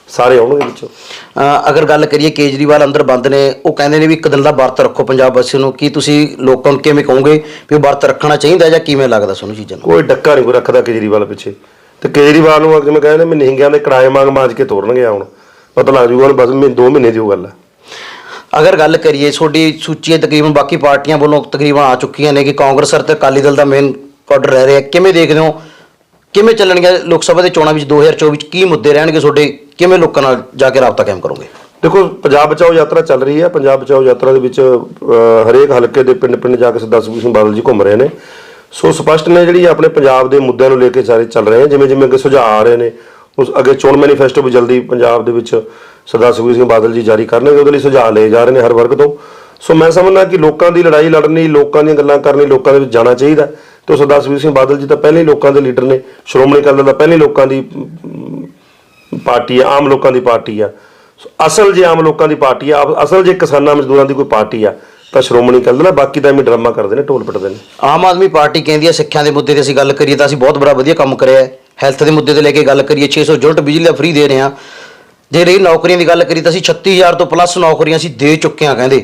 A: ਸਾਰੇ ਆਉਣਗੇ ਵਿੱਚੋਂ।
B: ਅ, ਅਗਰ ਗੱਲ ਕਰੀਏ ਕੇਜਰੀਵਾਲ ਅੰਦਰ ਬੰਦ ਨੇ ਉਹ ਕਹਿੰਦੇ ਨੇ ਵੀ ਇੱਕ ਦਿਨ ਦਾ ਵਰਤ ਰੱਖੋ ਪੰਜਾਬ ਵਾਸੀਆਂ ਨੂੰ। ਕੀ ਤੁਸੀਂ ਲੋਕਾਂ ਨੂੰ ਕਿਵੇਂ ਕਹੋਗੇ ਵੀ ਉਹ ਵਰਤ ਰੱਖਣਾ ਚਾਹੀਦਾ ਜਾਂ ਕਿਵੇਂ ਲੱਗਦਾ ਤੁਹਾਨੂੰ ਚੀਜ਼ਾਂ ਨੂੰ?
A: ਕੋਈ ਡੱਕਾ ਨਹੀਂ ਕੋਈ ਰੱਖਦਾ ਕੇਜਰੀਵਾਲ ਪਿੱਛੇ। ਤੇ ਕੇਜਰੀਵਾਲ ਨੂੰ ਜਿਵੇਂ ਕਹਿੰਦੇ ਨੇ ਨਿਹੰਗਿਆਂ ਦੇ ਕਿਰਾਏ ਮੰਗ ਮਾਂਜ ਕੇ ਤੋਰਨਗੇ ਹੁਣ। ਪਤਾ ਲੱਗ ਜੂਗਾ ਹੁਣ ਬਸ ਮਹੀਨੇ 2 ਮਹੀਨੇ ਦੀ ਉਹ ਗੱਲ ਹੈ
B: ਅਗਰ ਗੱਲ ਕਰੀਏ ਤੁਹਾਡੀ ਸੂਚੀ ਹੈ ਤਕਰੀਬਨ ਬਾਕੀ ਪਾਰਟੀਆਂ ਵੱਲੋਂ ਤਕਰੀਬਨ ਆ ਚੁੱਕੀਆਂ ਨੇ ਕਿ ਕਾਂਗਰਸ ਅਤੇ ਅਕਾਲੀ ਦਲ ਦਾ ਮੇਨ ਕਾਰਡਰ ਰਹਿ ਰਿਹਾ। ਕਿਵੇਂ ਦੇਖਦੇ ਹੋ ਕਿਵੇਂ ਚੱਲਣਗੇ ਲੋਕ ਸਭਾ ਦੇ ਚੋਣਾਂ ਵਿੱਚ 2024 ਵਿੱਚ ਕੀ ਮੁੱਦੇ ਰਹਿਣਗੇ ਤੁਹਾਡੇ? ਕਿਵੇਂ ਲੋਕਾਂ ਨਾਲ ਜਾ ਕੇ ਰਾਬਤਾ ਕਾਇਮ ਕਰੋਗੇ?
A: ਦੇਖੋ, ਪੰਜਾਬ ਬਚਾਓ ਯਾਤਰਾ ਚੱਲ ਰਹੀ ਹੈ। ਪੰਜਾਬ ਬਚਾਓ ਯਾਤਰਾ ਦੇ ਵਿੱਚ ਹਰੇਕ ਹਲਕੇ ਦੇ ਪਿੰਡ-ਪਿੰਡ ਜਾ ਕੇ ਸਰਦਾਰ ਸੁਖਬੀਰ ਸਿੰਘ ਬਾਦਲ ਜੀ ਘੁੰਮ ਰਹੇ ਨੇ। ਸੋ ਸਪਸ਼ਟ ਨੇ ਜਿਹੜੀ ਆਪਣੇ ਪੰਜਾਬ ਦੇ ਮੁੱਦਿਆਂ ਨੂੰ ਲੈ ਕੇ ਸਾਰੇ ਚੱਲ ਰਹੇ ਨੇ ਜਿਵੇਂ ਜਿਵੇਂ ਅੱਗੇ ਸੁਝਾਅ ਆ ਰਹੇ ਨੇ, ਉਸ ਅੱਗੇ ਚੋਣ ਮੈਨੀਫੈਸਟੋ ਵੀ ਜਲਦੀ ਪੰਜਾਬ ਦੇ ਵਿੱਚ ਸਰਦਾਰ ਸੁਖਬੀਰ ਸਿੰਘ ਬਾਦਲ ਜੀ ਜਾਰੀ ਕਰਨਗੇ, ਉਹਦੇ ਲਈ ਸੁਝਾਅ ਲਏ ਜਾ ਰਹੇ ਨੇ ਹਰ ਵਰਗ ਤੋਂ। ਸੋ ਮੈਂ ਸਮਝਦਾ ਕਿ ਲੋਕਾਂ ਦੀ ਲੜਾਈ ਲੜਨੀ, ਲੋਕਾਂ ਦੀਆਂ ਗੱਲਾਂ ਕਰਨੀ, ਲੋਕਾਂ ਦੇ ਵਿੱਚ ਜਾਣਾ ਚਾਹੀਦਾ। ਤੇ ਸਰਦਾਰ ਸੁਖਬੀਰ ਸਿੰਘ ਬਾਦਲ ਜੀ ਤਾਂ ਪਹਿਲੇ ਲੋਕਾਂ ਦੇ ਲੀਡਰ ਨੇ ਸ਼੍ਰੋਮਣੀ ਅਕਾਲੀ ਦਲ ਦਾ ਪਹਿਲੇ ਲੋਕਾਂ ਦੀ ਪਾਰਟੀ ਆ ਆਮ ਲੋਕਾਂ ਦੀ ਪਾਰਟੀ ਆ। ਅਸਲ ਜੇ ਆਮ ਲੋਕਾਂ ਦੀ ਪਾਰਟੀ ਆ ਅਸਲ ਜੇ ਕਿਸਾਨਾਂ ਮਜ਼ਦੂਰਾਂ ਦੀ ਕੋਈ ਪਾਰਟੀ ਆ ਤਾਂ ਸ਼੍ਰੋਮਣੀ ਅਕਾਲੀ ਦਲ ਆ ਬਾਕੀ ਤਾਂ ਐਵੇਂ ਡਰਾਮਾ ਕਰਦੇ ਨੇ ਢੋਲ ਪਿੱਟਦੇ ਨੇ।
B: ਆਮ ਆਦਮੀ ਪਾਰਟੀ ਕਹਿੰਦੀ ਹੈ ਸਿੱਖਿਆ ਦੇ ਮੁੱਦੇ ਤੇ ਅਸੀਂ ਗੱਲ ਕਰੀਏ ਤਾਂ ਅਸੀਂ ਬਹੁਤ ਬੜਾ ਵਧੀਆ ਕੰਮ ਕਰਿਆ ਹੈ। ਹੈਲਥ ਦੇ ਮੁੱਦੇ ਤੇ ਲੈ ਕੇ ਗੱਲ ਕਰੀਏ 600 ਯੂਨਿਟ ਬਿਜਲੀ ਦਾ ਫ੍ਰੀ ਦੇ ਰਹੇ ਹਾਂ। ਜੇ ਰਹੀ ਨੌਕਰੀਆਂ ਦੀ ਗੱਲ ਕਰੀਏ ਤਾਂ ਅਸੀਂ 36000 ਤੋਂ ਪਲੱਸ ਨੌਕਰੀਆਂ ਅਸੀਂ ਦੇ ਚੁੱਕੇ ਹਾਂ ਕਹਿੰਦੇ।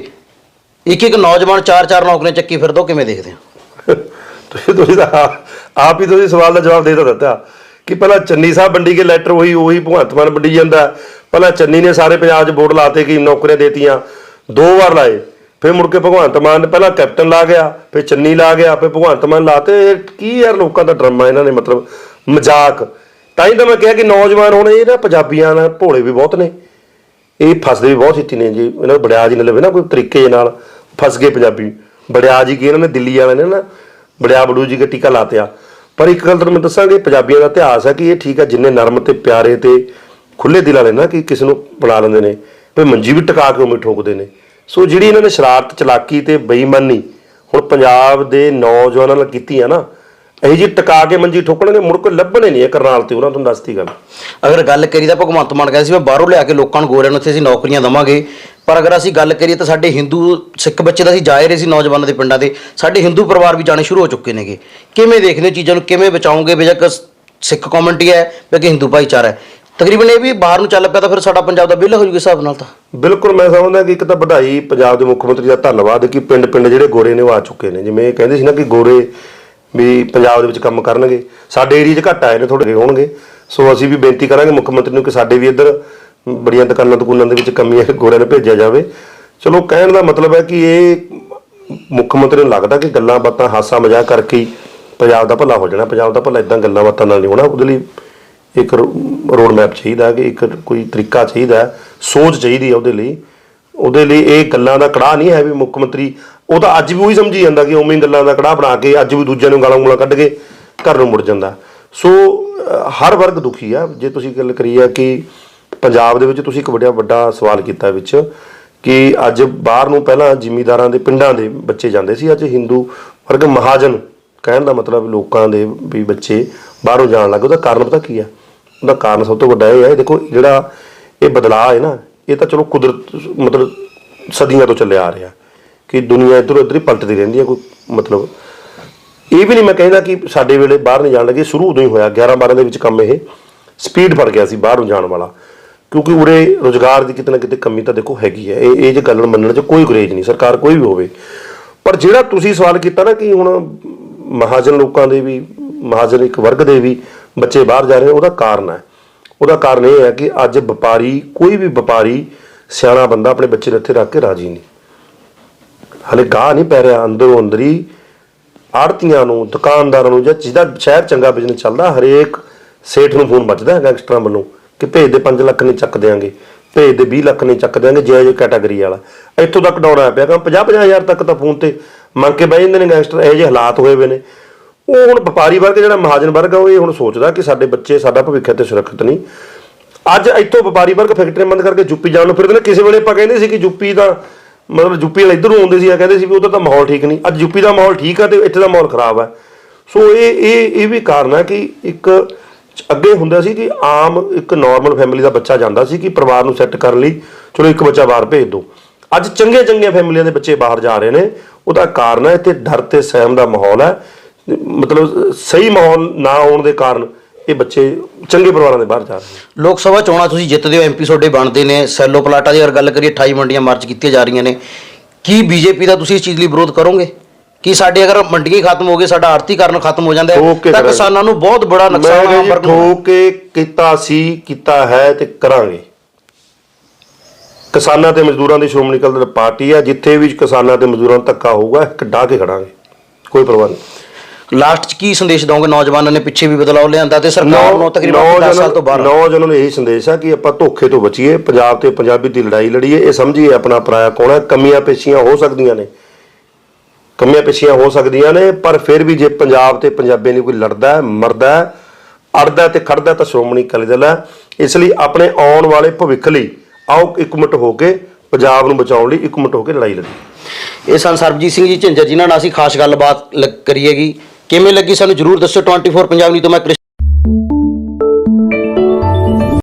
B: ਇੱਕ ਇੱਕ ਨੌਜਵਾਨ ਚਾਰ ਚਾਰ ਨੌਕਰੀਆਂ ਚੱਕੀ ਫਿਰਦਾ ਕਿਵੇਂ ਦੇਖਦੇ ਹੋ
A: ਤੁਸੀਂ ਤੁਸੀਂ ਤਾਂ ਆਪ- ਆਪ ਹੀ ਤੁਸੀਂ ਸਵਾਲ ਦਾ ਜਵਾਬ ਦੇ ਤਾਂ ਦਿੱਤਾ ਕਿ ਪਹਿਲਾਂ ਚੰਨੀ ਸਾਹਿਬ ਵੰਡੀ ਕੇ ਲੈਟਰ ਉਹੀ ਉਹੀ ਭਗਵੰਤ ਮਾਨ ਵੰਡੀ ਜਾਂਦਾ ਪਹਿਲਾਂ ਚੰਨੀ ਨੇ ਸਾਰੇ ਪੰਜਾਬ 'ਚ ਬੋਰਡ ਲਾਤੇ ਕਿ ਨੌਕਰੀਆਂ ਦੇਤੀਆਂ, ਦੋ ਵਾਰ ਲਾਏ, ਫਿਰ ਮੁੜ ਕੇ ਭਗਵੰਤ ਮਾਨ ਨੇ ਪਹਿਲਾਂ ਕੈਪਟਨ ਲਾ ਗਿਆ, ਫਿਰ ਚੰਨੀ ਲਾ ਗਿਆ, ਫਿਰ ਭਗਵੰਤ ਮਾਨ ਲਾਤੇ ਇਹ ਕੀ ਯਾਰ ਲੋਕਾਂ ਦਾ ਡਰਾਮਾ ਇਹਨਾਂ ਨੇ ਮਤਲਬ ਮਜ਼ਾਕ। ਤਾਂ ਹੀ ਤਾਂ ਮੈਂ ਕਿਹਾ ਕਿ ਨੌਜਵਾਨ ਹੁਣ ਇਹ ਨਾ ਪੰਜਾਬੀਆਂ ਨਾਲ ਭੋਲੇ ਵੀ ਬਹੁਤ ਨੇ। ਇਹ ਫਸਦੇ ਵੀ ਬਹੁਤ ਛੇਤੀ ਨੇ ਜੀ। ਇਹਨਾਂ ਨੂੰ ਬੜਿਆਜ ਹੀ ਨਾ ਲਵੇ ਨਾ ਕੋਈ ਤਰੀਕੇ ਜਿਹੇ ਨਾਲ ਫਸ ਗਏ ਪੰਜਾਬੀ। ਬੜਿਆਜ ਹੀ ਕੀ ਇਹਨਾਂ ਨੇ ਦਿੱਲੀ ਵਾਲਿਆਂ ਨੇ ਨਾ ਬੜਿਆ ਬੜੂ ਜੀ ਕੇ ਟੀਕਾ ਲਾਤਿਆ। ਪਰ ਇੱਕ ਗੱਲ ਤੁਹਾਨੂੰ ਮੈਂ ਦੱਸਾਂਗੇ, ਪੰਜਾਬੀਆਂ ਦਾ ਇਤਿਹਾਸ ਹੈ ਕਿ ਇਹ ਠੀਕ ਹੈ, ਜਿੰਨੇ ਨਰਮ ਤੇ ਪਿਆਰੇ ਤੇ ਖੁੱਲੇ ਦਿਲ ਵਾਲੇ ਨਾ ਕਿ ਕਿਸੇ ਨੂੰ ਬੁਲਾ ਲੈਂਦੇ ਨੇ, ਵੀ ਮੰਜੀ ਵੀ ਟਿਕਾ ਕੇ ਉਵੇਂ ਠੋਕਦੇ ਨੇ। ਸੋ ਜਿਹੜੀ ਇਹਨਾਂ ਨੇ ਸ਼ਰਾਰਤ ਚਲਾਕੀ ਤੇ ਬੇਈਮਾਨੀ ਹੁਣ ਪੰਜਾਬ ਦੇ ਨੌਜਵਾਨਾਂ ਨਾਲ ਕੀਤੀ ਆ ਨਾ ਇਹ ਜੀ ਟਿਕਾ ਕੇ ਮੰਜੀ ਠੋਕਣਗੇ ਮੁੜ ਕੇ ਲੱਭਣੇ ਨਹੀਂ ਇਹ ਕਰਨਾਲ ਤੇ ਉਹਨਾਂ ਤੁਹਾਨੂੰ ਦੱਸਤੀ ਗੱਲ।
B: ਅਗਰ ਗੱਲ ਕਰੀਏ ਤਾਂ ਭਗਵੰਤ ਮਾਨ ਕਹਿੰਦਾ ਸੀ ਮੈਂ ਬਾਹਰੋਂ ਲਿਆ ਕੇ ਲੋਕਾਂ ਨੂੰ ਗੋਰਿਆਂ ਨੂੰ ਇੱਥੇ ਅਸੀਂ ਨੌਕਰੀਆਂ ਦਵਾਂਗੇ। ਪਰ ਅਗਰ ਅਸੀਂ ਗੱਲ ਕਰੀਏ ਤਾਂ ਸਾਡੇ ਹਿੰਦੂ ਸਿੱਖ ਬੱਚੇ ਤਾਂ ਅਸੀਂ ਜਾ ਰਹੇ ਸੀ ਨੌਜਵਾਨਾਂ ਦੇ ਪਿੰਡਾਂ ਦੇ ਸਾਡੇ ਹਿੰਦੂ ਪਰਿਵਾਰ ਵੀ ਜਾਣੇ ਸ਼ੁਰੂ ਹੋ ਚੁੱਕੇ ਨੇਗੇ। ਕਿਵੇਂ ਦੇਖਦੇ ਹੋ ਚੀਜ਼ਾਂ ਨੂੰ ਕਿਵੇਂ ਬਚਾਓਗੇ ਬੇਜਕ ਸਿੱਖ ਕਮਿਊਨਿਟੀ ਹੈ ਕਿ ਹਿੰਦੂ ਭਾਈਚਾਰਾ ਹੈ? ਤਕਰੀਬਨ ਇਹ ਵੀ ਬਾਹਰ ਨੂੰ ਚੱਲ ਪਿਆ ਤਾਂ ਫਿਰ ਸਾਡਾ ਪੰਜਾਬ ਦਾ ਵਿਹਲਾ ਹੋ ਜੂਗਾ ਹਿਸਾਬ ਨਾਲ ਤਾਂ।
A: ਬਿਲਕੁਲ ਮੈਂ ਸਮਝਦਾ ਕਿ ਇੱਕ ਤਾਂ ਵਧਾਈ ਪੰਜਾਬ ਦੇ ਮੁੱਖ ਮੰਤਰੀ ਦਾ ਧੰਨਵਾਦ ਕਿ ਪਿੰਡ ਪਿੰਡ ਜਿਹੜੇ ਗੋਰੇ ਨੇ ਉਹ ਆ ਚੁੱਕੇ ਨੇ। ਜਿਵੇਂ ਇਹ ਕਹਿੰਦੇ ਸੀ ਨਾ ਕਿ ਗੋਰੇ ਵੀ ਪੰਜਾਬ ਦੇ ਵਿੱਚ ਕੰਮ ਕਰਨਗੇ। ਸਾਡੇ ਏਰੀਆ 'ਚ ਘੱਟ ਆਏ ਨੇ ਥੋੜੇ ਹੋਣਗੇ। ਸੋ ਅਸੀਂ ਵੀ ਬੇਨਤੀ ਕਰਾਂਗੇ ਮੁੱਖ ਮੰਤਰੀ ਨੂੰ ਕਿ ਸਾਡੇ ਵੀ ਇੱਧਰ ਬੜੀਆਂ ਦੁਕਾਨਾਂ ਦੁਕਾਨਾਂ ਦੇ ਵਿੱਚ ਕਮੀਆਂ ਗੋਰਿਆਂ ਨੂੰ ਭੇਜਿਆ ਜਾਵੇ। ਚਲੋ, ਕਹਿਣ ਦਾ ਮਤਲਬ ਹੈ ਕਿ ਇਹ ਮੁੱਖ ਮੰਤਰੀ ਨੂੰ ਲੱਗਦਾ ਕਿ ਗੱਲਾਂ ਬਾਤਾਂ ਹਾਸਾ ਮਜ਼ਾਕ ਕਰਕੇ ਹੀ ਪੰਜਾਬ ਦਾ ਭਲਾ ਹੋ ਜਾਣਾ। ਪੰਜਾਬ ਦਾ ਭਲਾ ਇਦਾਂ ਗੱਲਾਂ ਬਾਤਾਂ ਨਾਲ ਨਹੀਂ ਹੋਣਾ। ਉਹਦੇ ਲਈ ਇੱਕ ਰੋਡ ਮੈਪ ਚਾਹੀਦਾ ਕਿ ਇੱਕ ਕੋਈ ਤਰੀਕਾ ਚਾਹੀਦਾ ਸੋਚ ਚਾਹੀਦੀ ਹੈ ਉਹਦੇ ਲਈ। ਉਹਦੇ ਲਈ ਇਹ ਗੱਲਾਂ ਦਾ ਕੜਾਹ ਨਹੀਂ ਹੈ ਵੀ ਮੁੱਖ ਮੰਤਰੀ ਉਹ ਤਾਂ ਅੱਜ ਵੀ ਉਹੀ ਸਮਝੀ ਜਾਂਦਾ ਕਿ ਉਵੇਂ ਹੀ ਗੱਲਾਂ ਦਾ ਕੜਾਹ ਬਣਾ ਕੇ ਅੱਜ ਵੀ ਦੂਜਿਆਂ ਨੂੰ ਗਾਲਾਂ ਗੂਲਾਂ ਕੱਢ ਕੇ ਘਰ ਨੂੰ ਮੁੜ ਜਾਂਦਾ। ਸੋ ਹਰ ਵਰਗ ਦੁਖੀ ਆ। ਜੇ ਤੁਸੀਂ ਗੱਲ ਕਰੀ ਆ ਕਿ ਪੰਜਾਬ ਦੇ ਵਿੱਚ ਤੁਸੀਂ ਇੱਕ ਵੱਡਾ ਵੱਡਾ ਸਵਾਲ ਕੀਤਾ ਵਿੱਚ ਕਿ ਅੱਜ ਬਾਹਰ ਨੂੰ ਪਹਿਲਾਂ ਜ਼ਿਮੀਦਾਰਾਂ ਦੇ ਪਿੰਡਾਂ ਦੇ ਬੱਚੇ ਜਾਂਦੇ ਸੀ। ਅੱਜ ਹਿੰਦੂ ਵਰਗ ਮਹਾਜਨ ਕਹਿਣ ਦਾ ਮਤਲਬ ਲੋਕਾਂ ਦੇ ਵੀ ਬੱਚੇ ਬਾਹਰੋਂ ਜਾਣ ਲੱਗੇ ਉਹਦਾ ਕਾਰਨ ਪਤਾ ਕੀ ਆ? ਉਹਦਾ ਕਾਰਨ ਸਭ ਤੋਂ ਵੱਡਾ ਇਹ ਹੈ ਦੇਖੋ ਜਿਹੜਾ ਇਹ ਬਦਲਾਅ ਹੈ ਨਾ, ਇਹ ਤਾਂ ਚਲੋ ਕੁਦਰਤ ਮਤਲਬ ਸਦੀਆਂ ਤੋਂ ਚੱਲਿਆ ਆ ਰਿਹਾ। ਕਿ ਦੁਨੀਆ ਇੱਧਰੋਂ ਇੱਧਰ ਹੀ ਪਲਟਦੀ ਰਹਿੰਦੀ ਹੈ, ਕੋਈ ਮਤਲਬ। ਇਹ ਵੀ ਨਹੀਂ ਮੈਂ ਕਹਿੰਦਾ ਕਿ ਸਾਡੇ ਵੇਲੇ ਬਾਹਰ ਨਹੀਂ ਜਾਣ ਲੱਗੇ, ਸ਼ੁਰੂ ਉਦੋਂ ਹੀ ਹੋਇਆ 11 12 ਦੇ ਵਿੱਚ ਕੰਮ ਇਹ। ਸਪੀਡ ਫੜ ਗਿਆ ਸੀ ਬਾਹਰ ਨੂੰ ਜਾਣ ਵਾਲਾ। ਕਿਉਂਕਿ ਉਰੇ ਰੋਜ਼ਗਾਰ ਦੀ ਕਿਤੇ ਨਾ ਕਿਤੇ ਕਮੀ ਤਾਂ ਦੇਖੋ ਹੈਗੀ ਹੈ। ਇਹ ਇਹ ਜੇ ਗੱਲ ਮੰਨਣ 'ਚ ਕੋਈ ਗੁਰੇਜ ਨਹੀਂ, ਸਰਕਾਰ ਕੋਈ ਵੀ ਹੋਵੇ। ਪਰ ਜਿਹੜਾ ਤੁਸੀਂ ਸਵਾਲ ਕੀਤਾ ਨਾ ਕਿ ਹੁਣ ਮਹਾਜਨ ਲੋਕਾਂ ਦੇ ਵੀ, ਮਹਾਜਨ ਇੱਕ ਵਰਗ ਦੇ ਵੀ ਬੱਚੇ ਬਾਹਰ ਜਾ ਰਹੇ ਨੇ, ਉਹਦਾ ਕਾਰਨ ਹੈ। ਉਹਦਾ ਕਾਰਨ ਇਹ ਹੈ ਕਿ ਅੱਜ ਵਪਾਰੀ, ਕੋਈ ਵੀ ਵਪਾਰੀ ਸਿਆਣਾ ਬੰਦਾ ਆਪਣੇ ਬੱਚੇ ਨੂੰ ਇੱਥੇ ਰੱਖ ਕੇ ਰਾਜੀ ਨਹੀਂ। ਹਲੇ ਗਾਹ ਨਹੀਂ ਪੈ ਰਿਹਾ ਅੰਦਰੋਂ ਅੰਦਰੀ। ਆੜਤੀਆਂ ਨੂੰ, ਦੁਕਾਨਦਾਰਾਂ ਨੂੰ ਜਾਂ ਜਿਹਦਾ ਸ਼ਹਿਰ ਚੰਗਾ ਬਿਜ਼ਨਸ ਚੱਲਦਾ, ਹਰੇਕ ਸੇਠ ਨੂੰ ਫੋਨ ਵੱਜਦਾ ਗੈਂਗਸਟਰਾਂ ਵੱਲੋਂ ਕਿ ਭੇਜ ਦੇ 5 ਲੱਖ ਨਹੀਂ ਚੱਕ ਦਿਆਂਗੇ, ਭੇਜ ਦੇ 20 ਲੱਖ ਨਹੀਂ ਚੱਕ ਦਿਆਂਗੇ ਜੇ ਜੇ ਕੈਟਾਗਰੀ ਵਾਲਾ। ਇੱਥੋਂ ਤੱਕ ਡਾਉਣਾ ਪਿਆ ਕਿ 50 ਹਜ਼ਾਰ ਤੱਕ ਤਾਂ ਫੋਨ ਤੇ ਮੰਗ ਕੇ ਬਹਿ ਜਾਂਦੇ ਨੇ ਗੈਂਗਸਟਰ ਇਹੋ ਜਿਹੇ ਹਾਲਾਤ ਹੋਏ ਹੋਏ ਨੇ। ਉਹ ਹੁਣ ਵਪਾਰੀ ਵਰਗ, ਜਿਹੜਾ ਮਹਾਜਨ ਵਰਗ ਆ, ਉਹ ਇਹ ਹੁਣ ਸੋਚਦਾ ਕਿ ਸਾਡੇ ਬੱਚੇ, ਸਾਡਾ ਭਵਿੱਖ 'ਤੇ ਸੁਰੱਖਿਅਤ ਨਹੀਂ। ਅੱਜ ਇੱਥੋਂ ਵਪਾਰੀ ਵਰਗ ਫੈਕਟਰੀਆਂ ਬੰਦ ਕਰਕੇ ਯੂਪੀ ਜਾਣ ਨੂੰ ਫਿਰਦੇ ਨੇ। ਕਿਸੇ ਵੇਲੇ ਆਪਾਂ ਕਹਿੰਦੇ ਸੀ ਕਿ ਯੂਪੀ ਦਾ ਮਤਲਬ ਯੂਪੀ ਵਾਲੇ ਇੱਧਰੋਂ ਆਉਂਦੇ ਸੀ ਆ ਕਹਿੰਦੇ ਸੀ ਵੀ ਉਧਰ ਤਾਂ ਮਾਹੌਲ ਠੀਕ ਨਹੀਂ। ਅੱਜ ਯੂਪੀ ਦਾ ਮਾਹੌਲ ਠੀਕ ਆ ਤੇ ਇੱਥੇ ਦਾ ਮਾਹੌਲ ਖਰਾਬ ਆ। ਸੋ ਇਹ ਇਹ ਇਹ ਵੀ ਕਾਰਨ ਹੈ ਕਿ ਇੱਕ ਅੱਗੇ ਹੁੰਦਾ ਸੀ ਕਿ ਆਮ ਇੱਕ ਨਾਰਮਲ ਫੈਮਿਲੀ ਦਾ ਬੱਚਾ ਜਾਂਦਾ ਸੀ ਕਿ ਪਰਿਵਾਰ ਨੂੰ ਸੈੱਟ ਕਰਨ ਲਈ, ਚਲੋ ਇੱਕ ਬੱਚਾ ਬਾਹਰ ਭੇਜ ਦਿਓ ਅੱਜ ਚੰਗੇ ਚੰਗੀਆਂ ਫੈਮਿਲੀਆਂ ਦੇ ਬੱਚੇ ਬਾਹਰ ਜਾ ਰਹੇ ਨੇ। ਉਹਦਾ ਕਾਰਨ ਹੈ ਇੱਥੇ ਡਰ ਤੇ ਸਹਿਮ ਦਾ ਮਾਹੌਲ ਹੈ ਮਤਲਬ ਸਹੀ ਮਾਹੌਲ ਨਾ ਆਉਣ ਦੇ ਕਾਰਨ ਇਹ ਬੱਚੇ ਚੰਗੇ ਪਰਿਵਾਰਾਂ ਦੇ ਬਾਹਰ ਜਾ ਰਹੇ ਨੇ।
B: ਲੋਕ ਸਭਾ ਚੋਣਾਂ ਤੁਸੀਂ ਜਿੱਤਦੇ ਹੋ ਐਮਪੀ ਤੁਹਾਡੇ ਬਣਦੇ ਨੇ ਸੈਲੋ ਪਲਾਟਾ ਦੀ ਅਗਰ ਗੱਲ ਕਰੀਏ 28 ਮੰਡੀਆਂ ਮਾਰਚ ਕੀਤੀਆਂ ਜਾ ਰਹੀਆਂ ਨੇ। ਕੀ ਬੀਜੇਪੀ ਦਾ ਤੁਸੀਂ ਇਸ ਚੀਜ਼ ਲਈ ਵਿਰੋਧ ਕਰੋਗੇ? ਕਿ ਸਾਡੇ ਅਗਰ ਮੰਡੀਆਂ ਹੀ ਖਤਮ ਹੋ ਗਏ ਸਾਡਾ ਆਰਥਿਕਰਨ ਖਤਮ ਹੋ ਜਾਂਦਾ ਹੈ
A: ਠੋਕ ਕੇ
B: ਤਾਂ
A: ਕਰਾਂਗੇ।
B: ਕਿਸਾਨਾਂ ਨੂੰ ਬਹੁਤ ਬੜਾ
A: ਮੈਂ
B: ਨੁਕਸਾਨ
A: ਕਿਹਾ
B: ਆਮ
A: ਜੀ
B: ਵਰਗ ਨੂੰ
A: ਠੋਕ ਕੇ ਕੀਤਾ ਸੀ ਕੀਤਾ ਹੈ ਤੇ ਕਰਾਂਗੇ। ਕਿਸਾਨਾਂ ਤੇ ਮਜ਼ਦੂਰਾਂ ਦੀ ਸ਼੍ਰੋਮਣੀ ਅਕਾਲੀ ਦਲ ਪਾਰਟੀ ਆ ਜਿੱਥੇ ਵੀ ਕਿਸਾਨਾਂ ਤੇ ਮਜ਼ਦੂਰਾਂ ਨੂੰ ਧੱਕਾ ਹੋਊਗਾ ਇੱਕ ਢਾਹ ਕੇ ਖੜਾਂਗੇ। ਕੋਈ ਪਰਵਾਹ ਨਹੀਂ।
B: ਲਾਸਟ 'ਚ ਕੀ ਸੰਦੇਸ਼ ਦਵੋਗੇ ਨੌਜਵਾਨਾਂ ਨੇ ਪਿੱਛੇ ਵੀ ਬਦਲਾਅ ਲਿਆਂਦਾ ਤੇ ਸਰਕਾਰ ਨੂੰ ਤਕਰੀਬਨ 10 ਸਾਲ ਤੋਂ ਬਾਹਰ
A: ਨੌਜਵਾਨਾਂ ਨੂੰ ਇਹ ਸੰਦੇਸ਼ ਆ ਕਿ ਆਪਾਂ ਧੋਖੇ ਤੋਂ ਬਚੀਏ ਪੰਜਾਬ ਤੇ ਪੰਜਾਬੀ ਦੀ ਲੜਾਈ ਲੜੀਏ। ਇਹ ਸਮਝੀਏ ਆਪਣਾ ਪਰਾਇਆ ਕੌਣ ਹੈ? ਕਮੀਆਂ ਪੇਸ਼ੀਆਂ ਹੋ ਸਕਦੀਆਂ ਨੇ। ਕਮੀਆਂ ਪੇਸ਼ੀਆਂ ਹੋ ਸਕਦੀਆਂ ਨੇ ਪਰ ਫਿਰ ਵੀ ਜੇ ਪੰਜਾਬ ਤੇ ਪੰਜਾਬੀਆਂ ਲਈ ਕੋਈ ਲੜਦਾ ਹੈ ਮਰਦਾ ਹੈ ਅੜਦਾ ਤੇ ਖੜਦਾ ਤਾਂ ਸ਼੍ਰੋਮਣੀ ਅਕਾਲੀ ਦਲ ਹੈ। ਇਸ ਲਈ ਆਪਣੇ ਆਉਣ ਵਾਲੇ ਭਵਿੱਖ ਲਈ ਆਓ ਇਕਮੁੱਠ ਹੋ ਕੇ ਪੰਜਾਬ ਨੂੰ ਬਚਾਉਣ ਲਈ ਇਕਮੁੱਠ ਹੋ ਕੇ ਲੜਾਈ ਲੜੀਏ।
B: ਇਹ ਸਨ ਸਰਬਜੀਤ ਸਿੰਘ ਜੀ ਝਿੰਜਰ ਜਿਨ੍ਹਾਂ ਨਾਲ ਅਸੀਂ ਖਾਸ ਗੱਲਬਾਤ ਲ- ਕਰੀ ਹੈਗੀ ਕਿਵੇਂ ਲੱਗੀ ਸਾਨੂੰ ਜਰੂਰ ਦੱਸੋ 24 ਪੰਜਾਬ ਲਈ ਤੋਂ ਮੈਂ